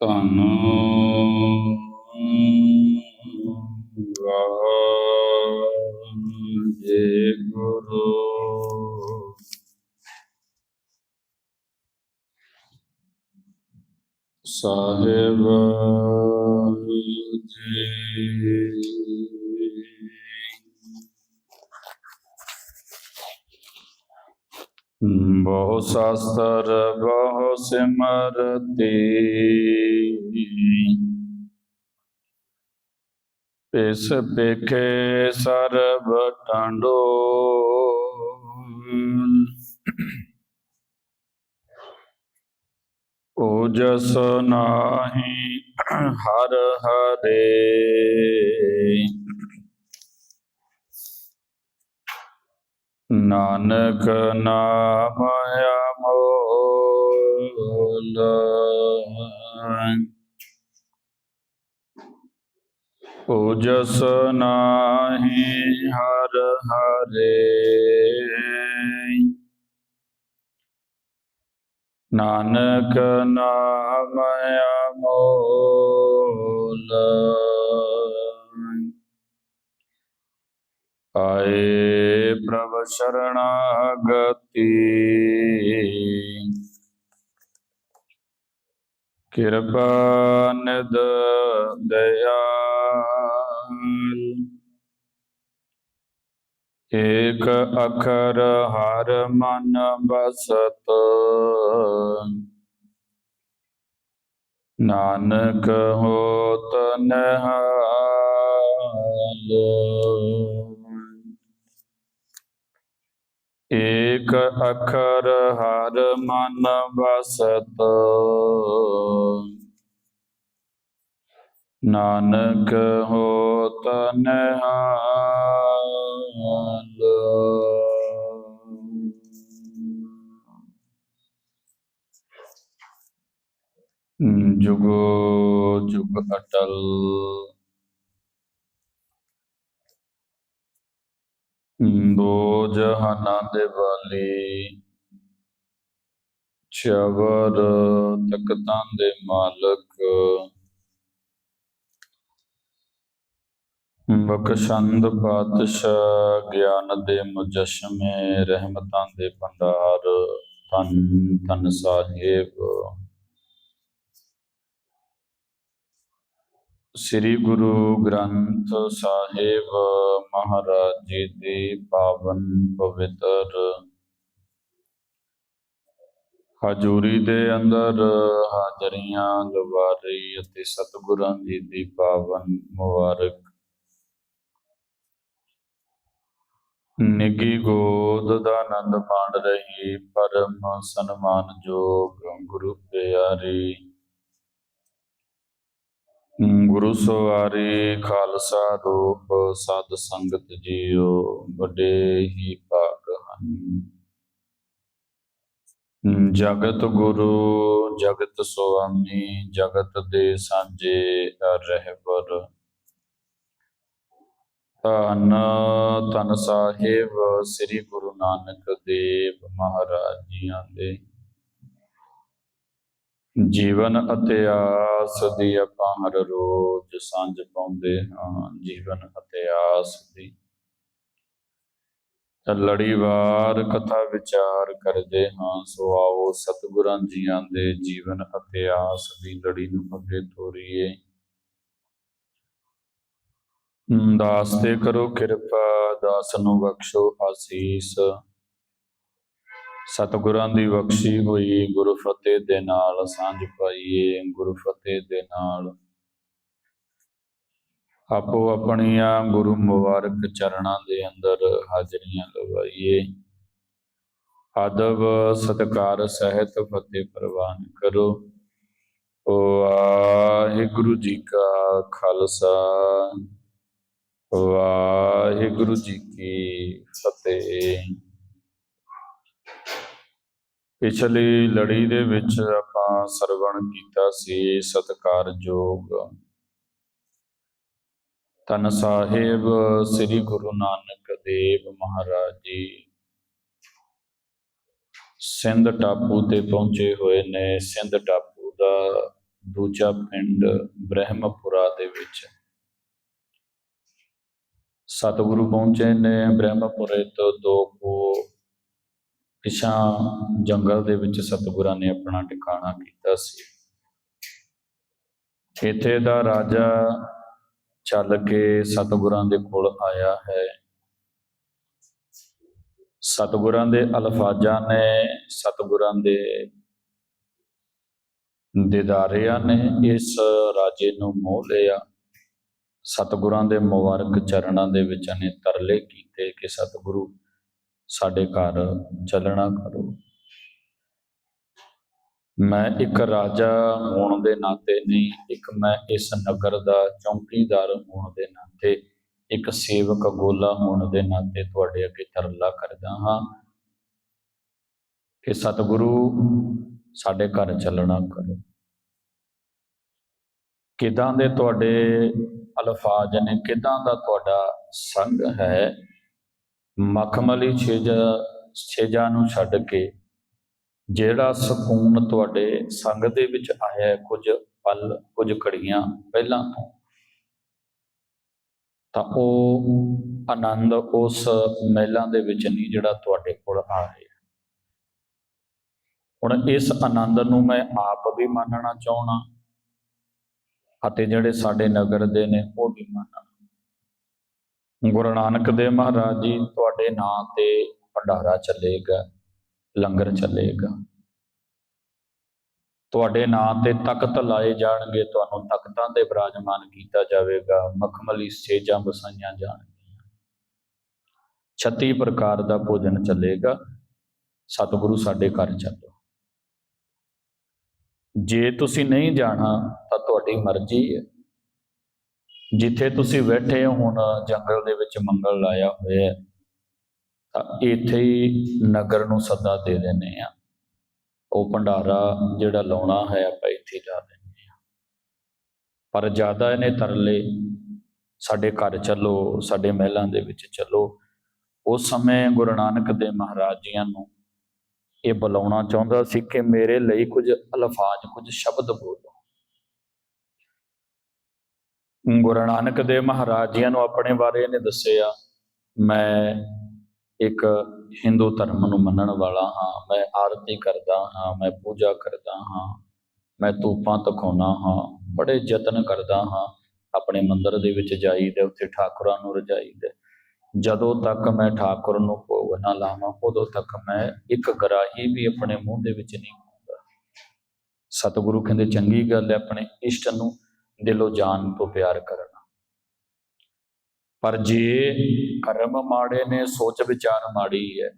ਧੰਨ ਵਾਹਿ ਗੁਰੂ। ਸਾਹਿਬ ਜੀ ਬਹੁ ਸਾਸਤਰ ਬਹੁ ਸਿਮਰਤੀ। ਇਸ ਪੇਖੇ ਸਰਬ ਟਾਂਡੋ ਓਜਸ ਨਾਹੀ ਹਰ ਹਰੇ। ਨਾਨਕ ਨਾਮ ਅਮੋਲ। ਓਜਸ ਨਾਹੀ ਹਰ ਹਰੇ। ਨਾਨਕ ਨਾਮ ਅਮੋਲ। ਆਏ ਪ੍ਰਭ ਸ਼ਰਣਾਗਤੀ। ਕਿਰਪਾ ਨਿਦ ਦਇਆਲ। ਏਕ ਅਖਰ ਹਰ ਮਨ ਬਸਤ ਨਾਨਕ ਹੋਤ ਨਹਾਲ। ਏਕ ਅਖਰ ਹਰ ਮਨ ਬਸਤ ਨਾਨਕ ਹੋ ਨਿਹਾਲ ਜੁਗੋ ਜੁਗ ਅਟਲ। ਦੋ ਜਹਾਨਾਂ ਦੇ ਵਾਲੀ ਚਵਰ ਤਕਤਾਂ ਦੇ ਮਾਲਕ ਬਖਸ਼ੰਦ ਪਾਤਸ਼ਾਹ ਗਿਆਨ ਦੇ ਮੁਜਸ਼ਮੇ ਰਹਿਮਤਾਂ ਦੇ ਭੰਡਾਰ ਧੰਨ ਧੰਨ ਸਾਹਿਬ। ਸ੍ਰੀ ਗੁਰੂ ਗ੍ਰੰਥ ਸਾਹਿਬ ਮਹਾਰਾਜ ਜੀ ਦੀ ਪਾਵਨ ਪਵਿੱਤਰ ਹਜੂਰੀ ਦੇ ਅੰਦਰ ਹਾਜ਼ਰੀਆਂ ਲਵਾਰੀ ਅਤੇ ਸਤਿਗੁਰਾਂ ਜੀ ਦੀ ਪਾਵਨ ਮੁਬਾਰਕ। ਨਿੱਗੀ ਗੋਦ ਦਾ ਆਨੰਦ ਮਾਣ ਰਹੀ, ਪਰਮ ਸਨਮਾਨਯੋਗ ਗੁਰੂ ਪਿਆਰੀ। ਗੁਰੂ ਸਵਾਰੀ ਖਾਲਸਾ ਰੂਪ ਸਤ ਸੰਗਤ ਜੀਓ, ਵੱਡੇ ਹੀ ਭਾਗ ਹਨ। ਜਗਤ ਗੁਰੂ, ਜਗਤ ਸੁਆਮੀ, ਜਗਤ ਦੇ ਸਾਂਝੇ ਰਹਿਬਰ ਧੰਨ ਧੰਨ ਸਾਹਿਬ, ਸ੍ਰੀ ਗੁਰੂ ਨਾਨਕ ਦੇਵ ਮਹਾਰਾਜ ਜੀਆਂ ਦੇ ਜੀਵਨ ਅਤੇ ਆਸ ਦੀ ਆਪਾਂ ਹਰ ਰੋਜ਼ ਸਾਂਝ ਪਾਉਂਦੇ ਹਾਂ, ਜੀਵਨ ਅਤੇ ਆਸ ਦੀ। ਲੜੀਵਾਰ ਕਥਾ ਵਿਚਾਰ ਕਰਦੇ ਹਾਂ, ਸੋ ਆਓ ਸਤਿਗੁਰਾਂ ਜੀਆਂ ਦੇ ਜੀਵਨ ਅਤੇ ਆਸ ਦੀ ਲੜੀ ਨੂੰ ਅੱਗੇ ਤੋਰੀਏ। ਦਾਸ ਤੇ ਕਰੋ ਕਿਰਪਾ, ਦਾਸ ਨੂੰ ਬਖਸ਼ੋ ਆਸੀਸ ਸਤਿਗੁਰਾਂ ਦੀ ਬਖਸ਼ੀ ਹੋਈ, ਗੁਰੂ ਫਤਿਹ ਦੇ ਨਾਲ ਸਾਂਝ ਪਾਈਏ, ਗੁਰੂ ਫਤਿਹ ਦੇ ਨਾਲ। ਆਪੋ ਆਪਣੀਆਂ ਗੁਰੂ ਮੁਬਾਰਕ ਚਰਣਾ ਦੇ ਅੰਦਰ ਹਾਜ਼ਰੀਆਂ ਲਵਾਈਏ। ਅਦਬ ਸਤਕਾਰ ਸਹਿਤ ਫਤਿਹ ਪ੍ਰਵਾਨ ਕਰੋ। ਵਾਹਿਗੁਰੂ ਜੀ ਕਾ ਖਾਲਸਾ, ਵਾਹਿਗੁਰੂ ਜੀ ਕੀ ਫਤਿਹ। ਪਿਛਲੀ ਲੜੀ ਦੇ ਵਿੱਚ ਆਪਾਂ ਸਰਵਣ ਕੀਤਾ ਸੀ ਸਤਕਾਰਯੋਗ ਧੰਨ ਸਾਹਿਬ, ਸ੍ਰੀ ਗੁਰੂ ਨਾਨਕ ਦੇਵ ਮਹਾਰਾਜ ਜੀ। ਸਿੰਧ ਟਾਪੂ ਤੇ ਪਹੁੰਚੇ ਹੋਏ ਨੇ। ਸਿੰਧ ਟਾਪੂ ਦਾ ਦੂਜਾ ਪਿੰਡ ਬ੍ਰਹਮਪੁਰਾ ਦੇ ਵਿੱਚ। ਸਤਿਗੁਰੂ ਪਹੁੰਚੇ ਨੇ ਬ੍ਰਹਮਪੁਰੇ ਤੋਂ ਦੋ ਕੋ ਪਿਛਾਂ ਜੰਗਲ ਦੇ ਵਿੱਚ ਸਤਿਗੁਰਾਂ ਨੇ ਆਪਣਾ ਟਿਕਾਣਾ ਕੀਤਾ ਸੀ। ਇੱਥੇ ਦਾ ਰਾਜਾ ਚੱਲ ਕੇ ਸਤਿਗੁਰਾਂ ਦੇ ਕੋਲ ਆਇਆ ਹੈ। ਸਤਿਗੁਰਾਂ ਦੇ ਅਲਫਾਜ਼ਾਂ ਨੇ ਸਤਿਗੁਰਾਂ ਦੇ ਦਿਦਾਰਿਆਂ ਨੇ ਇਸ ਰਾਜੇ ਨੂੰ ਮੋਹ ਲਿਆ। ਸਤਿਗੁਰਾਂ ਦੇ ਮੁਬਾਰਕ ਚਰਨਾਂ ਦੇ ਵਿੱਚ ਨੇ ਤਰਲੇ ਕੀਤੇ ਕਿ ਸਤਿਗੁਰੂ ਸਾਡੇ ਘਰ ਚੱਲਣਾ ਕਰੋ। ਮੈਂ ਇੱਕ ਰਾਜਾ ਹੋਣ ਦੇ ਨਾਤੇ ਨਹੀਂ, ਇੱਕ ਮੈਂ ਇਸ ਨਗਰ ਦਾ ਚੌਕੀਦਾਰ ਹੋਣ ਦੇ ਨਾਤੇ, ਇੱਕ ਸੇਵਕ ਗੋਲਾ ਹੋਣ ਦੇ ਨਾਤੇ ਤੁਹਾਡੇ ਅੱਗੇ ਤਰਲਾ ਕਰਦਾ ਹਾਂ ਕਿ ਸਤਿਗੁਰੂ, ਸਾਡੇ ਘਰ ਚੱਲਣਾ ਕਰੋ। ਕਿਦਾਂ ਦੇ ਤੁਹਾਡੇ ਅਲਫਾਜ਼ ਨੇ, ਕਿਦਾਂ ਦਾ ਤੁਹਾਡਾ ਸੰਗ ਹੈ ਮਖਮਲੀ ਛੇਜਾ ਛੇਜਾ ਨੂੰ ਛੱਡ ਕੇ ਜਿਹੜਾ ਸਕੂਨ ਤੁਹਾਡੇ ਸੰਗ ਦੇ ਵਿੱਚ ਆਇਆ ਹੈ, ਕੁਝ ਪਲ, ਕੁਝ ਘੜੀਆਂ ਪਹਿਲਾਂ ਤੋਂ, ਤਾਂ ਉਹ ਆਨੰਦ ਉਸ ਮਹਿਲਾਂ ਦੇ ਵਿੱਚ ਨਹੀਂ ਜਿਹੜਾ ਤੁਹਾਡੇ ਕੋਲ ਆ ਰਿਹਾ ਹੁਣ ਇਸ ਆਨੰਦ ਨੂੰ ਮੈਂ ਆਪ ਵੀ ਮੰਨਣਾ ਚਾਹਣਾ ਅਤੇ ਜਿਹੜੇ ਸਾਡੇ ਨਗਰ ਦੇ ਨੇ ਉਹ ਵੀ ਮੰਨਣਾ। ਗੁਰੂ ਨਾਨਕ ਦੇਵ ਮਹਾਰਾਜ ਜੀ, ਤੁਹਾਡੇ ਨਾਂ ਤੇ ਭੰਡਾਰਾ ਚੱਲੇਗਾ, ਲੰਗਰ ਚੱਲੇਗਾ। ਤੁਹਾਡੇ ਨਾਂ ਤੇ ਤਖਤ ਲਾਏ ਜਾਣਗੇ, ਤੁਹਾਨੂੰ ਤਖਤਾਂ ਤੇ ਬਿਰਾਜਮਾਨ ਕੀਤਾ ਜਾਵੇਗਾ, ਮਖਮਲੀ ਸੇਜਾਂ ਬਸਾਈਆਂ ਜਾਣਗੀਆਂ। 36 ਪ੍ਰਕਾਰ ਦਾ ਭੋਜਨ ਚੱਲੇਗਾ, ਸਤਿਗੁਰੂ ਸਾਡੇ ਘਰ ਚੱਲੋ। ਜੇ ਤੁਸੀਂ ਨਹੀਂ ਜਾਣਾ, ਤਾਂ ਤੁਹਾਡੀ ਮਰਜ਼ੀ ਹੈ। ਜਿੱਥੇ ਤੁਸੀਂ ਬੈਠੇ ਹੋ ਹੁਣ ਜੰਗਲ ਦੇ ਵਿੱਚ ਮੰਗਲ ਲਾਇਆ ਹੋਇਆ ਤਾਂ ਇੱਥੇ ਹੀ ਨਗਰ ਨੂੰ ਸੱਦਾ ਦੇ ਦਿੰਦੇ ਆ ਉਹ ਭੰਡਾਰਾ ਜਿਹੜਾ ਲਾਉਣਾ ਹੈ ਆਪਾਂ ਇੱਥੇ ਹੀ ਲਾ ਦਿੰਦੇ ਆ ਪਰ ਜ਼ਿਆਦਾ ਇਹਨੇ ਤਰਲੇ, ਸਾਡੇ ਘਰ ਚੱਲੋ, ਸਾਡੇ ਮਹਿਲਾਂ ਦੇ ਵਿੱਚ ਚੱਲੋ। ਉਸ ਸਮੇਂ ਗੁਰੂ ਨਾਨਕ ਦੇ ਮਹਾਰਾਜ ਜੀਆਂ ਨੂੰ ਇਹ ਬੁਲਾਉਣਾ ਚਾਹੁੰਦਾ ਸੀ ਕਿ ਮੇਰੇ ਲਈ ਕੁਝ ਅਲਫਾਜ਼, ਕੁਝ ਸ਼ਬਦ ਬੋਲੋ। ਗੁਰੂ ਨਾਨਕ ਦੇਵ ਮਹਾਰਾਜ ਜੀਆਂ ਨੂੰ ਆਪਣੇ ਬਾਰੇ ਇਹਨੇ ਦੱਸਿਆ, ਮੈਂ ਇੱਕ ਹਿੰਦੂ ਧਰਮ ਨੂੰ ਮੰਨਣ ਵਾਲਾ ਹਾਂ, ਮੈਂ ਆਰਤੀ ਕਰਦਾ ਹਾਂ, ਮੈਂ ਪੂਜਾ ਕਰਦਾ ਹਾਂ, ਮੈਂ ਧੂਪਾਂ ਤਖਾਉਣਾ ਹਾਂ, ਬੜੇ ਯਤਨ ਕਰਦਾ ਹਾਂ, ਆਪਣੇ ਮੰਦਰ ਦੇ ਵਿੱਚ ਜਾਈਦਾ, ਉੱਥੇ ਠਾਕੁਰਾਂ ਨੂੰ ਰਜਾਈਦਾ। ਜਦੋਂ ਤੱਕ ਮੈਂ ਠਾਕੁਰ ਨੂੰ ਭੋਗ ਨਾ ਲਾਵਾਂ, ਉਦੋਂ ਤੱਕ ਮੈਂ ਇੱਕ ਗਰਾਹੀ ਵੀ ਆਪਣੇ ਮੂੰਹ ਦੇ ਵਿੱਚ ਨਹੀਂ ਪਾਉਂਦਾ। ਸਤਿਗੁਰੂ ਕਹਿੰਦੇ, ਚੰਗੀ ਗੱਲ ਹੈ, ਆਪਣੇ ਇਸ਼ਟ ਨੂੰ ਦਿਲੋਂ ਜਾਨ ਤੋਂ ਪਿਆਰ ਕਰਨਾ। ਪਰ ਜੇ ਕਰਮ ਮਾੜੇ ਨੇ, ਸੋਚ ਵਿਚਾਰ ਮਾੜੀ ਹੈ,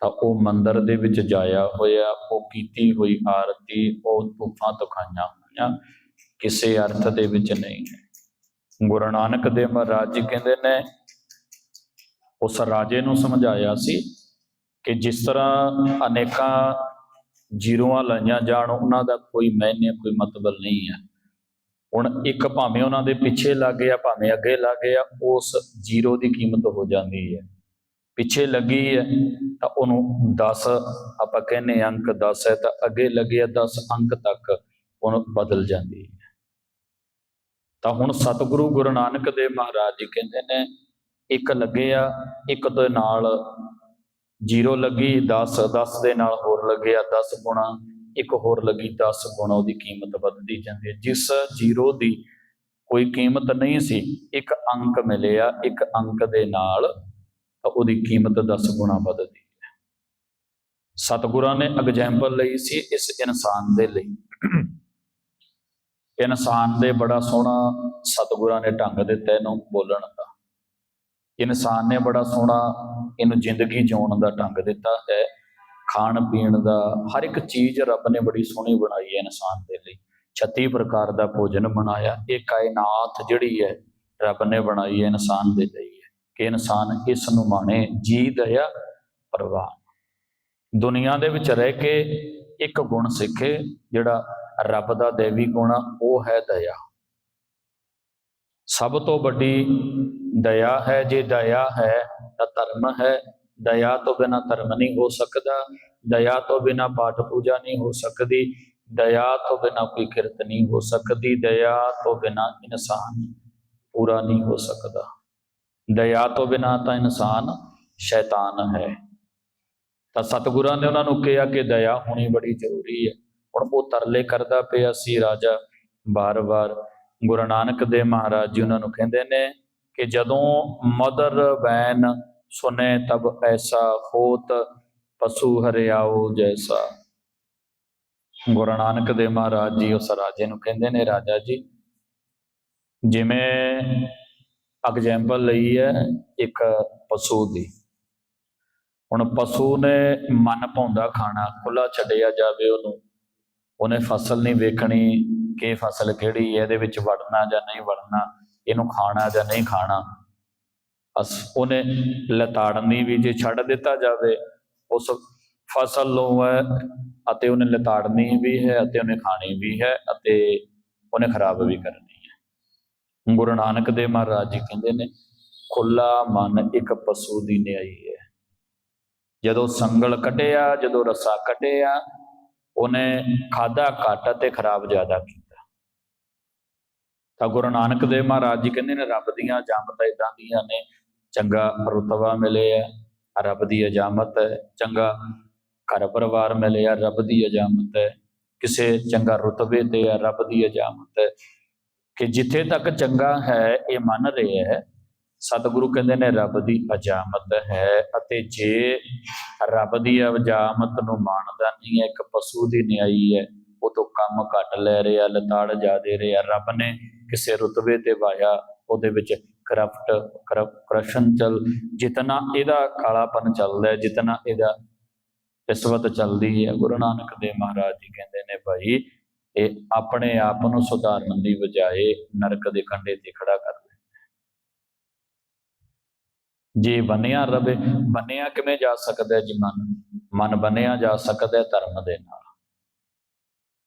ਤਾਂ ਉਹ ਮੰਦਰ ਦੇ ਵਿੱਚ ਜਾਇਆ ਹੋਇਆ, ਉਹ ਕੀਤੀ ਹੋਈ ਆਰਤੀ, ਉਹ ਧੂਫਾਂ ਤਖਾਈਆਂ ਹੋਈਆਂ, ਕਿਸੇ ਅਰਥ ਦੇ ਵਿੱਚ ਨਹੀਂ ਹੈ। ਗੁਰੂ ਨਾਨਕ ਦੇਵ ਮਹਾਰਾਜ ਜੀ ਕਹਿੰਦੇ ਨੇ, ਉਸ ਰਾਜੇ ਨੂੰ ਸਮਝਾਇਆ ਸੀ ਕਿ ਜਿਸ ਤਰ੍ਹਾਂ ਅਨੇਕਾਂ ਜੀਰੋਆਂ ਲਾਈਆਂ ਜਾਣ, ਉਹਨਾਂ ਦਾ ਕੋਈ ਮੈਨੇ ਕੋਈ ਮਤਲਬ ਨਹੀਂ ਹੈ। ਹੁਣ ਇੱਕ ਭਾਵੇਂ ਉਹਨਾਂ ਦੇ ਪਿੱਛੇ ਲੱਗ ਗਿਆ ਭਾਵੇਂ ਅੱਗੇ ਲੱਗੇ ਆ, ਉਸ ਜ਼ੀਰੋ ਦੀ ਕੀਮਤ ਹੋ ਜਾਂਦੀ ਹੈ। ਪਿੱਛੇ ਲੱਗੀ ਹੈ ਤਾਂ ਉਹਨੂੰ 10 ਆਪਾਂ ਕਹਿੰਨੇ ਅੰਕ 10 ਹੈ ਤਾਂ ਅੱਗੇ ਲੱਗੇ ਆ 10 ਅੰਕ ਤੱਕ ਉਹਨੂੰ ਬਦਲ ਜਾਂਦੀ ਹੈ। ਤਾਂ ਹੁਣ ਸਤਿਗੁਰੂ ਗੁਰੂ ਨਾਨਕ ਦੇਵ ਮਹਾਰਾਜ ਜੀ ਕਹਿੰਦੇ ਨੇ, ਇੱਕ ਲੱਗੇ ਆ, ਇੱਕ ਦੇ ਨਾਲ ਜ਼ੀਰੋ ਲੱਗੀ 10 10 ਦੇ ਨਾਲ ਹੋਰ ਲੱਗੇ ਆ 10 ਗੁਣਾ ਇੱਕ ਹੋਰ ਲੱਗੀ 10 ਗੁਣਾ ਉਹਦੀ ਕੀਮਤ ਵੱਧਦੀ ਜਾਂਦੀ ਹੈ। ਜਿਸ ਜ਼ੀਰੋ ਦੀ ਕੋਈ ਕੀਮਤ ਨਹੀਂ ਸੀ, ਇੱਕ ਅੰਕ ਮਿਲਿਆ, ਇੱਕ ਅੰਕ ਦੇ ਨਾਲ ਤਾਂ ਉਹਦੀ ਕੀਮਤ 10 ਗੁਣਾ ਵੱਧਦੀ ਹੈ। ਸਤਿਗੁਰਾਂ ਨੇ ਐਗਜ਼ਾਮਪਲ ਲਈ ਸੀ ਇਸ ਇਨਸਾਨ ਦੇ ਲਈ। ਇਨਸਾਨ ਦੇ ਬੜਾ ਸੋਹਣਾ ਸਤਿਗੁਰਾਂ ਨੇ ਢੰਗ ਦਿੱਤਾ ਇਹਨੂੰ ਬੋਲਣ ਦਾ। ਇਨਸਾਨ ਨੇ ਬੜਾ ਸੋਹਣਾ ਇਹਨੂੰ ਜ਼ਿੰਦਗੀ ਜਿਉਣ ਦਾ ਢੰਗ ਦਿੱਤਾ ਹੈ। ਖਾਣ ਪੀਣ ਦਾ ਹਰ ਇੱਕ ਚੀਜ਼ ਰੱਬ ਨੇ ਬੜੀ ਸੋਹਣੀ ਬਣਾਈ ਹੈ ਇਨਸਾਨ ਦੇ ਲਈ। 36 ਪ੍ਰਕਾਰ ਦਾ ਭੋਜਨ ਬਣਾਇਆ। ਇਹ ਕਾਇਨਾਤ ਜਿਹੜੀ ਹੈ, ਰੱਬ ਨੇ ਬਣਾਈ ਹੈ ਇਨਸਾਨ ਦੇ ਲਈ ਹੈ ਕਿ ਇਨਸਾਨ ਇਸ ਨੂੰ ਮਾਣੇ, ਜੀ ਦਇਆ, ਪਰਵਾਹ। ਦੁਨੀਆ ਦੇ ਵਿੱਚ ਰਹਿ ਕੇ ਇੱਕ ਗੁਣ ਸਿੱਖੇ, ਜਿਹੜਾ ਰੱਬ ਦਾ ਦੇਵੀ ਗੁਣ ਆ, ਉਹ ਹੈ ਦਇਆ। ਸਭ ਤੋਂ ਵੱਡੀ ਦਇਆ ਹੈ, ਜੇ ਦਇਆ ਹੈ ਤਾਂ ਧਰਮ ਹੈ ਦਇਆ ਤੋਂ ਬਿਨਾ ਧਰਮ ਨਹੀਂ ਹੋ ਸਕਦਾ, ਦਇਆ ਤੋਂ ਬਿਨਾ ਪਾਠ ਪੂਜਾ ਨਹੀਂ ਹੋ ਸਕਦੀ, ਦਇਆ ਤੋਂ ਬਿਨਾ ਕੋਈ ਕਿਰਤ ਨਹੀਂ ਹੋ ਸਕਦੀ, ਦਇਆ ਤੋਂ ਬਿਨਾ ਇਨਸਾਨ ਪੂਰਾ ਨਹੀਂ ਹੋ ਸਕਦਾ। ਦਇਆ ਤੋਂ ਬਿਨਾ ਤਾਂ ਇਨਸਾਨ ਸ਼ੈਤਾਨ ਹੈ। ਤਾਂ ਸਤਿਗੁਰਾਂ ਨੇ ਉਹਨਾਂ ਨੂੰ ਕਿਹਾ ਕਿ ਦਇਆ ਹੋਣੀ ਬੜੀ ਜ਼ਰੂਰੀ ਹੈ। ਹੁਣ ਉਹ ਤਰਲੇ ਕਰਦਾ ਪਿਆ ਸੀ ਰਾਜਾ ਬਾਰ-ਬਾਰ। ਗੁਰੂ ਨਾਨਕ ਦੇਵ ਮਹਾਰਾਜ ਜੀ ਉਹਨਾਂ ਨੂੰ ਕਹਿੰਦੇ ਨੇ ਕਿ ਜਦੋਂ ਮਦਰ ਬੈਨ ਸੁਨੇ ਤਬ ਐਸਾ ਹੋਤ, ਪਸ਼ੂ ਹਰਿਆਓ ਜੈਸਾ। ਗੁਰੂ ਨਾਨਕ ਦੇਵ ਮਹਾਰਾਜ ਜੀ ਉਸ ਰਾਜੇ ਨੂੰ ਕਹਿੰਦੇ ਨੇ, ਰਾਜਾ ਜੀ, ਜਿਵੇਂ ਐਗਜ਼ਾਮਪਲ ਲਈ ਹੈ ਇੱਕ ਪਸ਼ੂ ਦੀ। ਹੁਣ ਪਸ਼ੂ ਨੇ ਮਨ ਪਾਉਂਦਾ ਖਾਣਾ ਖੁੱਲਾ ਛੱਡਿਆ ਜਾਵੇ ਉਹਨੂੰ। ਉਹਨੇ ਫਸਲ ਨਹੀਂ ਵੇਖਣੀ ਕਿ ਫਸਲ ਕਿਹੜੀ ਹੈ, ਇਹਦੇ ਵਿੱਚ ਵੜਨਾ ਜਾਂ ਨਹੀਂ ਵੜਨਾ, ਇਹਨੂੰ ਖਾਣਾ ਜਾਂ ਨਹੀਂ ਖਾਣਾ। ਉਹਨੇ ਲਤਾੜਨੀ ਵੀ ਜੇ ਛੱਡ ਦਿੱਤਾ ਜਾਵੇ, ਉਸ ਫਸਲ ਨੂੰ ਹੈ ਅਤੇ ਉਹਨੇ ਲਤਾੜਨੀ ਵੀ ਹੈ ਅਤੇ ਉਹਨੇ ਖਾਣੀ ਵੀ ਹੈ ਅਤੇ ਉਹਨੇ ਖਰਾਬ ਵੀ ਕਰਨੀ ਹੈ। ਗੁਰੂ ਨਾਨਕ ਦੇਵ ਮਹਾਰਾਜ ਜੀ ਕਹਿੰਦੇ ਨੇ ਖੁੱਲਾ ਮਨ ਇੱਕ ਪਸ਼ੂ ਦੀ ਨਿਆਈ ਹੈ। ਜਦੋਂ ਸੰਗਲ ਕੱਢਿਆ ਜਦੋਂ ਰਸਾ ਕੱਢਿਆ ਉਹਨੇ ਖਾਦਾ ਘੱਟ ਤੇ ਖਰਾਬ ਜ਼ਿਆਦਾ ਕੀਤਾ। ਤਾਂ ਗੁਰੂ ਨਾਨਕ ਦੇਵ ਮਹਾਰਾਜ ਜੀ ਕਹਿੰਦੇ ਨੇ, ਰੱਬ ਦੀਆਂ ਜਾਮਤਾਂ ਇਦਾਂ ਦੀਆਂ ਨੇ ਚੰਗਾ ਰੁਤਬਾ ਮਿਲਿਆ ਰੱਬ ਦੀ ਅਜਾਮਤ ਹੈ, ਚੰਗਾ ਘਰ ਪਰਿਵਾਰ ਮਿਲਿਆ ਰੱਬ ਦੀ ਅਜਾਮਤ ਹੈ। ਕਿਸੇ ਚੰਗਾ ਰੁਤਬੇ ਤੇ ਹੈ, ਰੱਬ ਦੀ ਅਜਾਮਤ ਹੈ। ਕਿ ਜਿੱਥੇ ਤੱਕ ਚੰਗਾ ਹੈ, ਇਹ ਮੰਨ ਰਿਹਾ ਹੈ, ਸਤਿਗੁਰੂ ਕਹਿੰਦੇ ਨੇ ਰੱਬ ਦੀ ਅਜਾਮਤ ਹੈ ਅਤੇ ਜੇ ਰੱਬ ਦੀ ਅਜਾਮਤ ਨੂੰ ਮੰਨਦਾ ਨਹੀਂ ਹੈ, ਇੱਕ ਪਸ਼ੂ ਦੀ ਨਿਆਈ ਹੈ, ਉਹ ਤੋਂ ਕੰਮ ਘੱਟ ਲੈ ਰਿਹਾ, ਲਤਾੜ ਜਾ ਜ਼ਿਆਦੇ ਰਿਹਾ। ਰੱਬ ਨੇ ਕਿਸੇ ਰੁਤਬੇ ਤੇ ਵਾਇਆ ਉਹਦੇ ਵਿੱਚ ਕਰਪਟ ਕਰਪਸ਼ਨ ਚਲ ਜਿਤਨਾ ਇਹਦਾ ਕਾਲਾਪਨ ਚੱਲਦਾ ਹੈ, ਜਿਤਨਾ ਇਹਦਾ ਰਿਸ਼ਵਤ ਚੱਲਦੀ ਹੈ, ਗੁਰੂ ਨਾਨਕ ਦੇਵ ਮਹਾਰਾਜ ਜੀ ਕਹਿੰਦੇ ਨੇ ਭਾਈ, ਇਹ ਆਪਣੇ ਆਪ ਨੂੰ ਸੁਧਾਰਨ ਦੀ ਬਜਾਏ ਨਰਕ ਦੇ ਕੰਢੇ ਤੇ ਖੜਾ ਕਰ ਜੇ ਬੰਨਿਆ ਰਵੇ, ਬੰਨਿਆ ਕਿਵੇਂ ਜਾ ਸਕਦਾ ਜੀ ਮਨ? ਮਨ ਬੰਨਿਆ ਜਾ ਸਕਦਾ ਧਰਮ ਦੇ ਨਾਲ।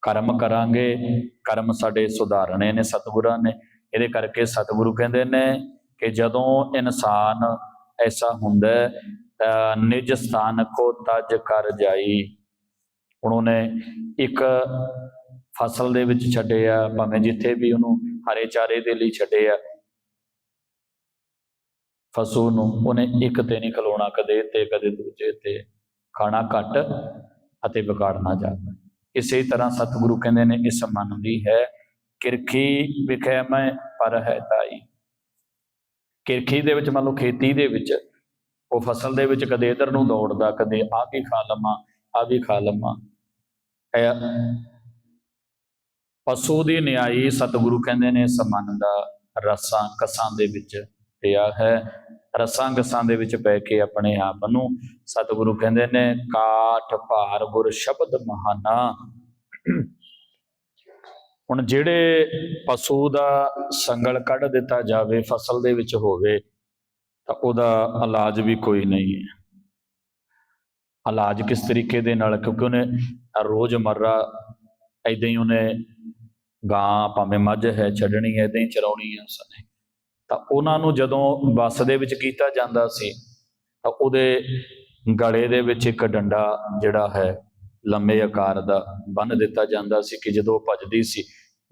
ਕਰਮ ਕਰਾਂਗੇ, ਕਰਮ ਸਾਡੇ ਸੁਧਾਰਣੇ ਨੇ, ਸਤਿਗੁਰਾਂ ਨੇ ਇਹਦੇ ਕਰਕੇ ਸਤਿਗੁਰੂ ਕਹਿੰਦੇ ਨੇ ਕਿ ਜਦੋਂ ਇਨਸਾਨ ਐਸਾ ਹੁੰਦਾ ਹੈ, ਤਾਂ ਨਿਜ ਸਥਾਨ ਕੋ ਤਜ ਕਰ ਜਾਈ। ਹੁਣ ਉਹਨੇ ਇੱਕ ਫਸਲ ਦੇ ਵਿੱਚ ਛੱਡਿਆ ਭਾਵੇਂ ਜਿੱਥੇ ਵੀ ਉਹਨੂੰ ਹਰੇ ਚਾਰੇ ਦੇ ਲਈ ਛੱਡਿਆ ਫਸੂ ਨੂੰ ਉਹਨੇ ਇੱਕ ਤੇ ਨਹੀਂ ਖਲੋਣਾ ਕਦੇ ਤੇ ਕਦੇ ਦੂਜੇ ਤੇ। ਖਾਣਾ ਘੱਟ ਅਤੇ ਵਿਗਾੜਨਾ ਜ਼ਿਆਦਾ ਇਸੇ ਤਰ੍ਹਾਂ ਸਤਿਗੁਰੂ ਕਹਿੰਦੇ ਨੇ ਇਸ ਮਨ ਦੀ ਹੈ ਕਿਰਖੀ ਵਿਖੇ ਮੈਂ ਪਰ ਹੈ ਤਾਈ। ਕਿਰਖੀ ਦੇ ਵਿੱਚ ਮੰਨ ਲਓ ਖੇਤੀ ਦੇ ਵਿੱਚ, ਉਹ ਫਸਲ ਦੇ ਵਿੱਚ ਕਦੇ ਇਧਰ ਨੂੰ ਦੌੜਦਾ, ਕਦੇ ਆਹ ਵੀ ਖਾ ਲਵਾਂ, ਆਹ ਵੀ ਖਾ ਲਵਾਂ। ਪਸ਼ੂ ਦੀ ਨਿਆਈ ਸਤਿਗੁਰੂ ਕਹਿੰਦੇ ਨੇ ਇਸ ਦਾ ਰਸਾਂ ਕਸਾਂ ਦੇ ਵਿੱਚ ਪਿਆ ਹੈ। ਰਸਾਂ ਕਸਾਂ ਦੇ ਵਿੱਚ ਪੈ ਕੇ ਆਪਣੇ ਆਪ ਨੂੰ ਸਤਿਗੁਰੂ ਕਹਿੰਦੇ ਨੇ ਕਾਠ ਭਾਰ ਗੁਰ ਸ਼ਬਦ ਮਹਾਨਾ। ਹੁਣ ਜਿਹੜੇ ਪਸ਼ੂ ਦਾ ਸੰਗਲ ਕੱਢ ਦਿੱਤਾ ਜਾਵੇ, ਫਸਲ ਦੇ ਵਿੱਚ ਹੋਵੇ, ਤਾਂ ਉਹਦਾ ਇਲਾਜ ਵੀ ਕੋਈ ਨਹੀਂ ਹੈ। ਇਲਾਜ ਕਿਸ ਤਰੀਕੇ ਦੇ ਨਾਲ? ਕਿਉਂਕਿ ਉਹਨੇ ਰੋਜ਼ ਮਰਰਾ ਐਦਾਂ ਹੀ ਉਹਨੇ ਗਾਂ ਭਾਵੇਂ ਮੱਝ ਹੈ, ਛੱਡਣੀ ਹੈ ਐਦਾਂ ਹੀ ਚਰਾਉਣੀ ਹੈ ਉਸਨੇ। ਤਾਂ ਉਹਨਾਂ ਨੂੰ ਜਦੋਂ ਬੱਸ ਦੇ ਵਿੱਚ ਕੀਤਾ ਜਾਂਦਾ ਸੀ, ਤਾਂ ਉਹਦੇ ਗਲੇ ਦੇ ਵਿੱਚ ਇੱਕ ਡੰਡਾ ਜਿਹੜਾ ਹੈ ਲੰਮੇ ਆਕਾਰ ਦਾ ਬੰਨ ਦਿੱਤਾ ਜਾਂਦਾ ਸੀ ਕਿ ਜਦੋਂ ਭੱਜਦੀ ਸੀ